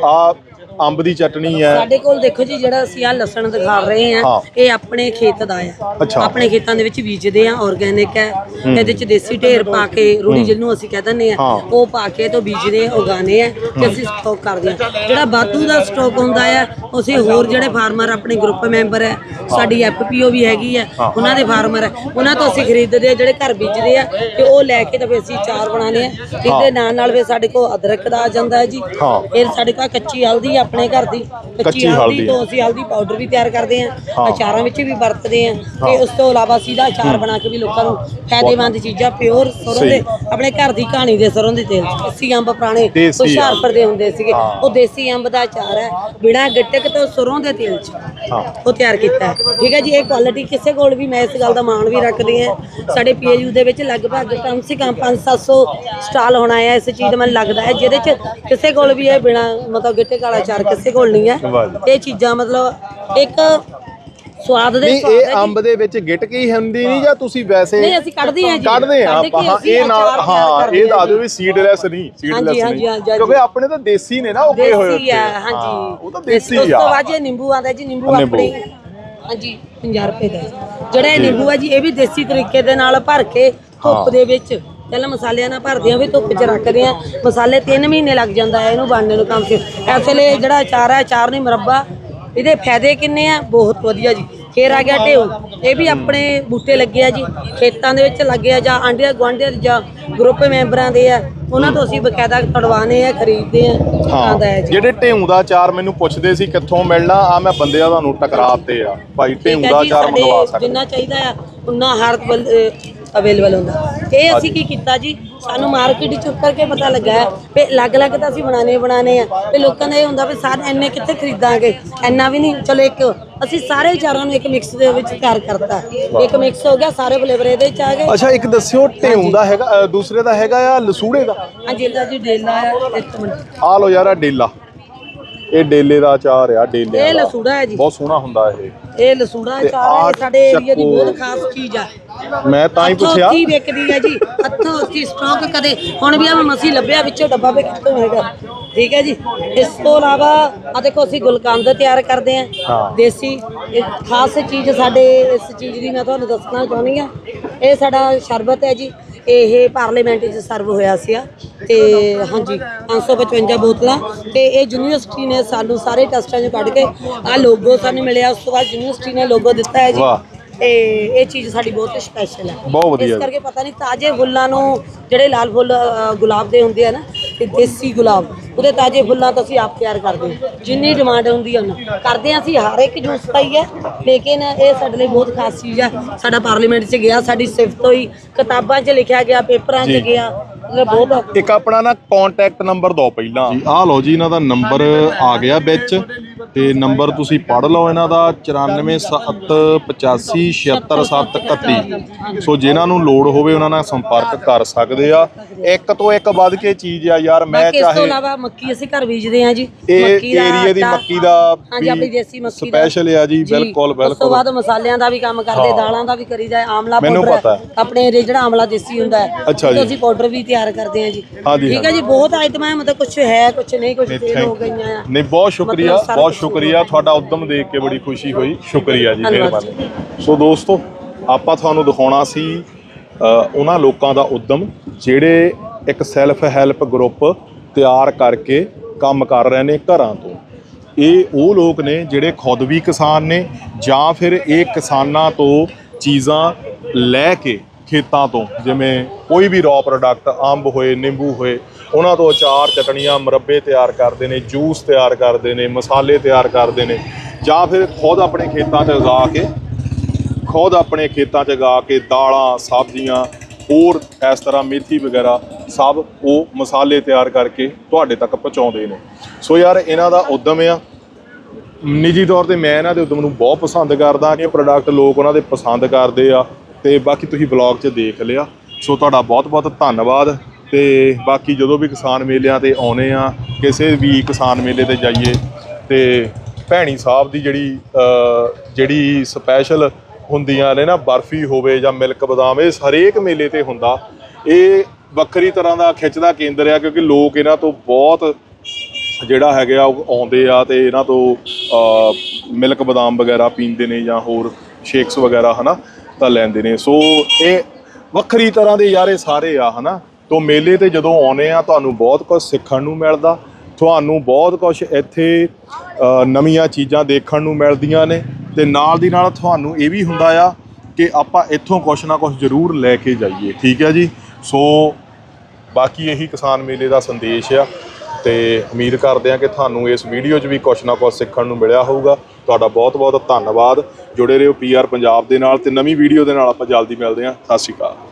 Speaker 1: ਆ ਅੰਬ ਦੀ ਚਟਣੀ ਹੈ।
Speaker 5: ਸਾਡੇ ਕੋਲ ਦੇਖੋ ਜੀ ਜਿਹੜਾ ਅਸੀਂ ਆ ਲਸਣ ਦਿਖਾ ਰਹੇ
Speaker 1: ਹਾਂ।
Speaker 5: ਇਹ ਆਪਣੇ ਖੇਤ ਦਾ ਆ
Speaker 1: ਅੱਛਾ।
Speaker 5: ਆਪਣੇ ਖੇਤਾਂ ਦੇ ਵਿੱਚ ਬੀਜਦੇ ਆ ਆਰਗੈਨਿਕ ਹੈ। ਇਹਦੇ ਵਿੱਚ ਦੇਸੀ ਢੇਰ ਪਾ ਕੇ ਰੂੜੀ ਜਿਹਨੂੰ ਅਸੀਂ ਕਹਿ ਦਿੰਦੇ ਆ
Speaker 1: ਹਾਂ।
Speaker 5: ਉਹ ਪਾ ਕੇ ਤੋਂ ਬੀਜਦੇ ਆ ਉਗਾਉਂਦੇ ਆ ਤੇ ਅਸੀਂ ਸਟਾਕ ਕਰਦੇ ਆ ਜਿਹੜਾ ਬਾਤੂ ਦਾ ਸਟਾਕ ਹੁੰਦਾ ਆ ਅਸੀਂ ਹੋਰ ਜਿਹੜੇ ਫਾਰਮਰ ਆਪਣੇ ਗਰੁੱਪ ਮੈਂਬਰ ਹੈ ਸਾਡੀ ਐਫਪੀਓ ਵੀ ਹੈਗੀ ਆ ਉਹਨਾਂ ਦੇ ਫਾਰਮਰ ਹੈ। ਉਹਨਾਂ ਤੋਂ ਅਸੀਂ ਖਰੀਦਦੇ ਆ ਜਿਹੜੇ ਘਰ ਬੀਜਦੇ ਆ ਤੇ ਉਹ ਲੈ ਕੇ ਤਾਂ ਫਿਰ ਅਸੀਂ ਚਾਰ ਬਣਾਉਂਦੇ ਆ ਇਹਦੇ ਨਾਲ ਨਾਲ ਫਿਰ ਸਾਡੇ ਕੋਲ ਅਦਰਕ ਦਾ ਆ ਜਾਂਦਾ ਹੈ ਜੀ।
Speaker 1: ਹਾਂ।
Speaker 5: ਫਿਰ ਸਾਡੇ ਕੋਲ ਕੱਚੀ ਹਲਦੀ ਆ ਆਪਣੇ ਘਰ ਦੀ
Speaker 1: ਕੱਚੀ ਹਲਦੀ।
Speaker 5: ਤੋਂ ਅਸੀਂ ਹਲਦੀ ਪਾਊਡਰ ਵੀ ਤਿਆਰ ਕਰਦੇ ਹਾਂ। ਅਚਾਰਾਂ ਵਿੱਚ ਵੀ ਵਰਤਦੇ ਹਾਂ ਤੇ ਉਸ ਤੋਂ ਇਲਾਵਾ ਸਿੱਧਾ ਅਚਾਰ ਬਣਾ ਕੇ ਵੀ ਲੋਕਾਂ ਨੂੰ ਫਾਇਦੇਮੰਦ ਚੀਜ਼ਾਂ ਪਿਓਰ ਸਰੋਂ ਦੇ ਆਪਣੇ ਘਰ ਦੀ ਕਹਾਣੀ ਦੇ ਸਰੋਂ ਦੇ ਤੇਲ। ਦੇਸੀ ਅੰਬ ਪੁਰਾਣੇ ਹੁਸ਼ਿਆਰਪੁਰ ਦੇ ਹੁੰਦੇ ਸੀਗੇ। ਉਹ ਦੇਸੀ ਅੰਬ ਦਾ ਅਚਾਰ ਹੈ। ਬਿਨਾ ਗੱਟਕ ਤੋਂ ਸਰੋਂ ਦੇ ਤੇਲ ਚ ਉਹ ਤਿਆਰ ਕੀਤਾ ਠੀਕ ਹੈ ਜੀ ਇਹ ਕੁਆਲਿਟੀ ਕਿਸੇ ਕੋਲ ਵੀ ਮੈਂ ਇਸ ਗੱਲ ਦਾ ਮਾਣ ਵੀ ਰੱਖਦੀ ਹਾਂ। ਸਾਡੇ ਪੀਏਯੂ ਦੇ ਵਿੱਚ ਲਗਭਗ ਕਮ ਸੇ ਕਮ 5-700 ਸਟਾਲ ਹੋਣਾ ਹੈ। ਇਸ ਚੀਜ਼ ਦਾ ਮੈਨੂੰ ਲੱਗਦਾ ਹੈ ਜਿਹਦੇ ਚ ਕਿਸੇ ਕੋਲ ਵੀ ਇਹ ਬਿਨਾ ਮਤਲਬ ਗਿੱਟੇ ਕਾਲਾ ਅਚਾਰ ਕਿਸੇ ਕੋਲ ਨਹੀਂ ਹੈ
Speaker 1: ਜੀ।
Speaker 5: ਇਹ ਚੀਜ਼ਾਂ ਮਤਲਬ ਇੱਕ ਸਵਾਦ ਦੇ
Speaker 1: ਨਹੀਂ ਇਹ
Speaker 5: ਜੀ।
Speaker 1: ਅੰਬ ਦੇ ਵਿੱਚ ਗਿਟਕ ਹੁੰਦੀ ਨਹੀਂ ਜਾਂ ਤੁਸੀਂ ਵੈਸੇ
Speaker 5: ਨਹੀਂ ਅਸੀਂ ਕੱਢਦੇ ਹਾਂ ਜੀ
Speaker 1: ਕੱਢਦੇ ਆ ਆਪਾਂ ਹਾਂ
Speaker 5: ਅਸੀਂ
Speaker 1: ਇਹ ਨਾਲ ਹਾਂ ਇਹ ਦੱਸ ਦਿਓ ਵੀ ਸੀਡਲੈਸ ਨਹੀਂ ਸੀਡਲੈਸ
Speaker 5: ਹਾਂਜੀ,
Speaker 1: ਨਹੀਂ
Speaker 5: ਹਾਂਜੀ,
Speaker 1: ਕਿਉਂਕਿ ਆਪਣੇ ਤਾਂ ਦੇਸੀ ਨੇ ਨਾ ਉੱਗੇ ਹੋਏ
Speaker 5: ਦੇਸੀ ਆ ਹਾਂਜੀ
Speaker 1: ਉਹ ਤਾਂ
Speaker 5: ਉਸ
Speaker 1: ਦੇਸੀ
Speaker 5: ਤੋਂ
Speaker 1: ਆ
Speaker 5: ਬਾਅਦ ਇਹ ਨਿੰਬੂ ਆਉਂਦਾ ਜੀ ਨਿੰਬੂ। ਆਪਣੇ ਹਾਂਜੀ 50 ਰੁਪਏ ਦਾ ਜੀ। ਜਿਹੜਾ ਇਹ ਨਿੰਬੂ ਹੈ ਜੀ ਇਹ ਵੀ ਦੇਸੀ ਤਰੀਕੇ ਦੇ ਨਾਲ ਭਰ ਕੇ ਧੁੱਪ। ਦੇ ਵਿੱਚ ਪਹਿਲਾਂ ਮਸਾਲਿਆਂ ਨਾਲ ਭਰਦੇ ਆ ਵੀ ਧੁੱਪ 'ਚ ਰੱਖਦੇ ਆ ਮਸਾਲੇ 3 ਮਹੀਨੇ ਲੱਗ ਜਾਂਦਾ ਹੈ ਇਹਨੂੰ ਬਣਨੇ ਨੂੰ ਕੰਮ ਸੇ ਇਸ ਵੇਲੇ ਜਿਹੜਾ ਅਚਾਰ ਹੈ ਅਚਾਰ ਨਹੀਂ ਮੁਰੱਬਾ ਇਹਦੇ ਫਾਇਦੇ ਕਿੰਨੇ ਆ? ਬਹੁਤ ਵਧੀਆ ਜੀ। ਫੇਰ ਆ ਗਿਆ ਢੇਉ ਇਹ ਵੀ ਆਪਣੇ ਬੂਟੇ ਲੱਗੇ ਆ ਜੀ। ਖੇਤਾਂ ਦੇ ਵਿੱਚ ਲੱਗੇ ਆ ਜਾਂ ਆਂਢੀਆਂ ਗੁਆਂਢੀਆਂ ਜਾਂ ਗਰੁੱਪ ਮੈਂਬਰਾਂ ਦੇ ਆ। ਉਹਨਾਂ ਤੋਂ ਅਸੀਂ ਬਕਾਇਦਾ ਤੜਵਾਣੇ ਆ ਖਰੀਦਦੇ ਆ। ਆਉਂਦਾ ਹੈ ਜੀ।
Speaker 1: ਜਿਹੜੇ ਢੇਊ ਦਾ ਅਚਾਰ ਮੈਨੂੰ ਪੁੱਛਦੇ ਸੀ ਕਿੱਥੋਂ ਮਿਲਣਾ ਆ ਮੈਂ ਬੰਦਿਆਂ ਤੁਹਾਨੂੰ ਟਕਰਾਤੇ ਆ। ਭਾਈ
Speaker 5: ਹੈ
Speaker 1: ਦਾ
Speaker 5: ਸਾਡੇ
Speaker 1: ਮੰਗਵਾ ਸਕਦੇ।
Speaker 5: ਜਿੰਨਾ ਚਾਹੀਦਾ ਆ ਉਨਾ ਹਰ ਅਵੇਲੇਬਲ ਹੁੰਦਾ। ਇਹ ਅਸੀਂ ਕੀ ਕੀਤਾ ਜੀ? ਸਾਨੂੰ ਮਾਰਕੀਟ ਚ ਉੱਤਰ ਕੇ ਪਤਾ ਲੱਗਾ ਹੈ ਵੀ ਅਲੱਗ-ਅਲੱਗ ਤਾਂ ਅਸੀਂ ਬਣਾਣੇ ਬਣਾਣੇ ਆ। ਵੀ ਲੋਕਾਂ ਦਾ ਇਹ ਹੁੰਦਾ ਵੀ ਸਾਰੇ ਇੰਨੇ ਕਿੱਥੇ ਖਰੀਦਾਂਗੇ? ਇੰਨਾ ਵੀ ਨਹੀਂ। ਚਲੋ ਇੱਕ ਅਸੀਂ ਸਾਰੇ ਚਾਰਾਂ ਨੂੰ ਇੱਕ ਮਿਕਸ ਦੇ ਵਿੱਚ ਤਿਆਰ ਕਰਤਾ। ਇੱਕ ਮਿਕਸ ਹੋ ਗਿਆ ਸਾਰੇ ਫਲੇਵਰ ਇਹਦੇ ਚ ਆ ਗਏ।
Speaker 1: ਅੱਛਾ ਇੱਕ ਦੱਸਿਓ ਢੇਊ ਦਾ ਹੈਗਾ ਅ, ਦੂਸਰੇ ਦਾ ਹੈਗਾ ਆ ਲਸੂੜੇ ਦਾ?
Speaker 5: ਹਾਂਜੀ ਇਹਦਾ ਜੀ ਡੇਲਾ ਆ ਇੱਕ ਮਿੰਟ।
Speaker 1: ਆ ਲੋ ਯਾਰ ਆ ਡੇਲਾ। ਇਹ ਡੇਲੇ ਦਾ ਅਚਾਰ ਆ ਡੇਲੇ
Speaker 5: ਇਹ ਲਸੂੜਾ ਹੈ ਜੀ।
Speaker 1: ਬਹੁਤ ਸੋਹਣਾ ਹੁੰਦਾ ਇਹ।
Speaker 5: ਇਹ ਲਸੂੜਾ
Speaker 1: ਤੇ
Speaker 5: ਚਾਰ
Speaker 1: ਆਹ
Speaker 5: ਹੈ ਸਾਡੇ ਏਰੀਆ ਦੀ। ਬਹੁਤ ਖਾਸ ਚੀਜ਼ ਆ।
Speaker 1: ਮੈਂ ਤਾਂ ਹੀ ਪੁੱਛਿਆ।
Speaker 5: ਹੱਥੀਂ ਵਿਕਦੀ ਹੈ ਜੀ ਹੱਥੋਂ ਹੱਥੀ ਸਟਾਕ ਕਦੇ। ਹੁਣ ਵੀ ਆ ਮਸੀ ਲੱਭਿਆ ਵਿੱਚੋਂ ਡੱਬਾ ਵੀ ਕਿੱਥੋਂ ਹੈਗਾ ਠੀਕ ਹੈ ਜੀ? ਇਸ ਤੋਂ ਇਲਾਵਾ ਆ ਦੇਖੋ ਅਸੀਂ ਗੁਲਕੰਦ ਤਿਆਰ ਕਰਦੇ। ਆਂ ਦੇਸੀ। ਇਹ ਖਾਸ ਚੀਜ਼ ਸਾਡੇ ਇਸ ਚੀਜ਼ ਦੀ ਮੈਂ ਤੁਹਾਨੂੰ ਦੱਸਣਾ ਚਾਹੁੰਦੀ ਆ ਇਹ ਸਾਡਾ ਸ਼ਰਬਤ ਹੈ ਜੀ। ਇਹ ਪਾਰਲੀਮੈਂਟ ਵਿੱਚ ਸਰਵ ਹੋਇਆ ਸੀ ਤੇ ਹਾਂਜੀ 555 ਬੋਤਲਾਂ। ਤੇ ਇਹ ਯੂਨੀਵਰਸਿਟੀ ਨੇ ਸਾਨੂੰ ਸਾਰੇ ਟੈਸਟਾਂ 'ਚੋਂ ਕੱਢ ਕੇ ਆ ਲੋਗੋ ਸਾਨੂੰ ਮਿਲਿਆ। ਉਸ ਤੋਂ ਬਾਅਦ ਯੂਨੀਵਰਸਿਟੀ ਨੇ ਲੋਗੋ ਦਿੱਤਾ ਹੈ ਜੀ। ਤੇ ਇਹ ਚੀਜ਼ ਸਾਡੀ ਬਹੁਤ ਸਪੈਸ਼ਲ ਹੈ।
Speaker 1: ਬਹੁਤ ਵਧੀਆ।
Speaker 5: ਇਸ। ਕਰਕੇ ਪਤਾ ਨਹੀਂ ਤਾਜ਼ੇ ਫੁੱਲਾਂ ਨੂੰ ਜਿਹੜੇ ਲਾਲ ਫੁੱਲ ਗੁਲਾਬ ਦੇ ਹੁੰਦੇ ਆ ਨਾ ਤੇ ਦੇਸੀ ਗੁਲਾਬ ਉਹਦੇ ਤਾਜ਼ੇ ਫੁੱਲਾਂ ਤੋਂ ਅਸੀਂ ਆਪ ਤਿਆਰ ਕਰਦੇ ਹਾਂ। ਜਿੰਨੀ ਡਿਮਾਂਡ ਹੁੰਦੀ ਹੈ ਉਹਨਾਂ। ਕਰਦੇ ਹਾਂ ਅਸੀਂ ਹਰ ਇੱਕ ਜੂਸ ਪਾਈ ਹੈ। ਲੇਕਿਨ ਇਹ ਸਾਡੇ ਲਈ ਬਹੁਤ ਖਾਸ ਚੀਜ਼ ਹੈ। ਸਾਡਾ ਪਾਰਲੀਮੈਂਟ 'ਚ ਗਿਆ ਸਾਡੀ ਸਿਫਤ ਹੋਈ ਕਿਤਾਬਾਂ 'ਚ ਲਿਖਿਆ ਗਿਆ ਪੇਪਰਾਂ 'ਚ। ਗਿਆ।
Speaker 1: ਇੱਕ ਆਪਣਾ ਨਾ ਕੰਟੈਕਟ ਨੰਬਰ ਦਿਓ ਪਹਿਲਾਂ। ਜੀ ਆਹ ਲਓ ਜੀ ਇਹਨਾਂ ਦਾ ਨੰਬਰ ਆ ਗਿਆ ਵਿੱਚ। ਤੇ ਨੰਬਰ ਤੁਸੀਂ ਪੜ੍ਹ ਲਓ ਇਹਨਾਂ ਦਾ 9478856731 ਸੋ ਜਿਨ੍ਹਾਂ ਨੂੰ ਲੋੜ ਹੋਵੇ ਉਹਨਾਂ ਨਾਲ ਸੰਪਰਕ ਕਰ ਸਕਦੇ ਆ। ਇੱਕ ਤੋਂ ਇੱਕ ਵੱਧ ਕੇ ਚੀਜ਼ ਆ ਯਾਰ ਮੈਂ
Speaker 5: ਬਾਕੀ ਇਸ ਤੋਂ
Speaker 1: ਚਾਹੇ
Speaker 5: ਇਲਾਵਾ ਮੱਕੀ ਅਸੀਂ ਘਰ ਬੀਜਦੇ ਹਾਂ ਜੀ। ਮੱਕੀ ਦਾ
Speaker 1: ਮੱਕੀ ਦਾ
Speaker 5: ਹਾਂਜੀ ਆਪਣੀ ਦੇਸੀ ਮੱਕੀ ਦਾ।
Speaker 1: ਸਪੈਸ਼ਲ ਆ ਜੀ ਬਿਲਕੁਲ
Speaker 5: ਉਸ ਤੋਂ
Speaker 1: ਬਿਲਕੁਲ।
Speaker 5: ਬਾਅਦ ਮਸਾਲਿਆਂ ਦਾ ਵੀ ਕੰਮ ਕਰਦੇ
Speaker 1: ਹਾਂ।
Speaker 5: ਦਾਲਾਂ ਦਾ ਵੀ ਕਰੀ ਜਾਏ ਆਮਲਾ
Speaker 1: ਮੈਨੂੰ
Speaker 5: ਪਾਊਡਰ
Speaker 1: ਪਤਾ।
Speaker 5: ਹੈ। ਆਪਣੇ ਏਰੀਏ ਜਿਹੜਾ ਆਮਲਾ ਦੇਸੀ ਹੁੰਦਾ ਹੈ
Speaker 1: ਅੱਛਾ
Speaker 5: ਉਹ
Speaker 1: ਜੀ।
Speaker 5: ਅਸੀਂ ਪਾਊਡਰ ਵੀ ਤਿਆਰ ਕਰਦੇ ਹਾਂ ਜੀ।
Speaker 1: ਹਾਂਜੀ,
Speaker 5: ਠੀਕ ਹੈ। ਜੀ ਬਹੁਤ ਆਈਟਮਾਂ ਹੈ ਮਤਲਬ ਕੁਝ ਹੈ ਕੁਝ ਨਹੀਂ ਕੁਝ
Speaker 1: ਨਹੀਂ,
Speaker 5: ਫੇਲ
Speaker 1: thank-
Speaker 5: ਹੋ ਗਈਆਂ ਆ।
Speaker 1: ਨਹੀਂ ਬਹੁਤ ਸ਼ੁਕਰੀਆ
Speaker 5: ਮਤਲਬ ਸਾਰਾ
Speaker 1: ਬਹੁਤ
Speaker 5: ਕੁਛ
Speaker 1: ਸ਼ੁਕਰੀਆ। ਤੁਹਾਡਾ ਉਦਮ ਦੇਖ ਕੇ ਬੜੀ ਖੁਸ਼ੀ ਹੋਈ। ਸ਼ੁਕਰੀਆ ਜੀ
Speaker 5: ਧੰਨਵਾਦ
Speaker 1: ਮਿਹਰਬਾਨੀ। ਸੋ ਦੋਸਤੋ ਆਪਾਂ ਤੁਹਾਨੂੰ ਦਿਖਾਉਣਾ ਸੀ ਅ, ਉਹਨਾਂ ਲੋਕਾਂ ਦਾ ਉਦਮ ਜਿਹੜੇ ਇੱਕ ਸੈਲਫ ਹੈਲਪ ਗਰੁੱਪ ਤਿਆਰ ਕਰਕੇ ਕੰਮ ਕਰ ਰਹੇ ਨੇ ਘਰਾਂ ਤੋਂ। ਇਹ ਉਹ ਲੋਕ ਨੇ ਜਿਹੜੇ ਖੁਦ ਵੀ ਕਿਸਾਨ ਨੇ ਜਾਂ ਫਿਰ ਇਹ ਕਿਸਾਨਾਂ ਤੋਂ ਚੀਜ਼ਾਂ ਲੈ ਕੇ ਖੇਤਾਂ ਤੋਂ, ਜਿਵੇਂ ਕੋਈ ਵੀ ਰॉ ਪ੍ਰੋਡਕਟ ਅੰਬ ਹੋਏ, ਨਿੰਬੂ ਹੋਏ, ਉਹਨਾਂ ਤੋਂ ਅਚਾਰ, ਚਟਣੀਆਂ, ਮੁਰੱਬੇ ਤਿਆਰ ਕਰਦੇ ਨੇ ਜੂਸ ਤਿਆਰ ਕਰਦੇ ਨੇ, ਮਸਾਲੇ ਤਿਆਰ ਕਰਦੇ ਨੇ, ਜਾਂ ਫਿਰ ਖੁਦ ਆਪਣੇ ਖੇਤਾਂ 'ਚ ਉਗਾ ਕੇ, ਖੁਦ ਆਪਣੇ ਖੇਤਾਂ 'ਚ ਉਗਾ ਕੇ ਦਾਲਾਂ, ਸਬਜ਼ੀਆਂ, ਹੋਰ ਇਸ ਤਰ੍ਹਾਂ ਮੇਥੀ ਵਗੈਰਾ, ਸਭ ਉਹ ਮਸਾਲੇ ਤਿਆਰ ਕਰਕੇ ਤੁਹਾਡੇ ਤੱਕ ਪਹੁੰਚਾਉਂਦੇ ਨੇ। ਸੋ ਯਾਰ, ਇਹਨਾਂ ਦਾ ਉਦਮ ਆ। ਨਿੱਜੀ ਤੌਰ ਤੇ ਮੈਂ ਇਹਨਾਂ ਦੇ ਉਦਮ ਨੂੰ ਬਹੁਤ ਪਸੰਦ ਕਰਦਾ। ਇਹ ਪ੍ਰੋਡਕਟ ਲੋਕ ਉਹਨਾਂ ਦੇ ਪਸੰਦ ਕਰਦੇ ਆ। ਤੇ ਬਾਕੀ ਤੁਸੀਂ ਬਲੌਗ 'ਚ ਦੇਖ ਲਿਆ। ਸੋ ਤੁਹਾਡਾ ਬਹੁਤ ਬਹੁਤ ਧੰਨਵਾਦ ਤੇ ਬਾਕੀ ਜਦੋਂ ਵੀ ਕਿਸਾਨ ਮੇਲਿਆਂ ਤੇ ਆਉਨੇ ਆ, ਕਿਸੇ ਵੀ ਕਿਸਾਨ ਮੇਲੇ ਤੇ ਜਾਈਏ ਤੇ ਭੈਣੀ ਸਾਹਿਬ ਦੀ ਜਿਹੜੀ ਜਿਹੜੀ ਸਪੈਸ਼ਲ ਹੁੰਦੀਆਂ ਨੇ ਨਾ, ਬਰਫੀ ਹੋਵੇ ਜਾਂ ਮਿਲਕ ਬਦਾਮ, ਇਹ ਹਰੇਕ ਮੇਲੇ ਤੇ ਹੁੰਦਾ। ਇਹ ਵੱਖਰੀ ਤਰ੍ਹਾਂ ਦਾ ਖਿੱਚ ਦਾ ਕੇਂਦਰ ਆ ਕਿਉਂਕਿ ਲੋਕ ਇਹਨਾਂ ਤੋਂ ਬਹੁਤ ਜਿਹੜਾ ਹੈਗੇ ਆ, ਉਹ ਆਉਂਦੇ ਆ ਤੇ ਇਹਨਾਂ ਤੋਂ ਮਿਲਕ ਬਦਾਮ ਵਗੈਰਾ ਪੀਂਦੇ ਨੇ ਜਾਂ ਹੋਰ ਸ਼ੇਕਸ ਵਗੈਰਾ, ਹਨਾ। ਤਾਂ ਲੈਂਦੇ ਨੇ। ਸੋ ਇਹ ਵੱਖਰੀ ਤਰ੍ਹਾਂ ਦੇ ਯਾਰੇ ਸਾਰੇ ਆ, ਹਨਾ? ਤੋਂ ਮੇਲੇ ਤੇ ਜਦੋਂ ਆਉਨੇ ਆ, ਤੁਹਾਨੂੰ ਬਹੁਤ ਕੁਝ ਸਿੱਖਣ ਨੂੰ ਮਿਲਦਾ। ਤੁਹਾਨੂੰ ਬਹੁਤ ਕੁਝ ਇੱਥੇ ਨਵੀਆਂ ਚੀਜ਼ਾਂ ਦੇਖਣ ਨੂੰ ਮਿਲਦੀਆਂ ਨੇ। ਤੇ ਨਾਲ ਦੀ ਨਾਲ ਤੁਹਾਨੂੰ ਇਹ ਵੀ ਹੁੰਦਾ ਆ ਕਿ ਆਪਾਂ ਇੱਥੋਂ ਕੁਝ ਨਾ ਕੁਝ ਜ਼ਰੂਰ ਲੈ ਕੇ ਜਾਈਏ। ਠੀਕ ਹੈ ਜੀ? ਸੋ ਬਾਕੀ ਇਹੀ ਕਿਸਾਨ ਮੇਲੇ ਦਾ ਸੰਦੇਸ਼ ਆ। ਤੇ ਉਮੀਦ ਕਰਦੇ ਆ ਕਿ ਤੁਹਾਨੂੰ ਇਸ ਵੀਡੀਓ 'ਚ ਵੀ ਕੁਝ ਨਾ ਕੁਝ ਸਿੱਖਣ ਨੂੰ ਮਿਲਿਆ ਹੋਊਗਾ। ਤੁਹਾਡਾ ਬਹੁਤ ਬਹੁਤ ਧੰਨਵਾਦ। ਜੁੜੇ ਰਹੋ ਪੀਆਰ ਪੰਜਾਬ ਦੇ ਨਾਲ ਤੇ ਨਵੀਂ ਵੀਡੀਓ ਦੇ ਨਾਲ ਆਪਾਂ ਜਲਦੀ ਮਿਲਦੇ ਹਾਂ। ਸਤਿ ਸ਼੍ਰੀ ਅਕਾਲ।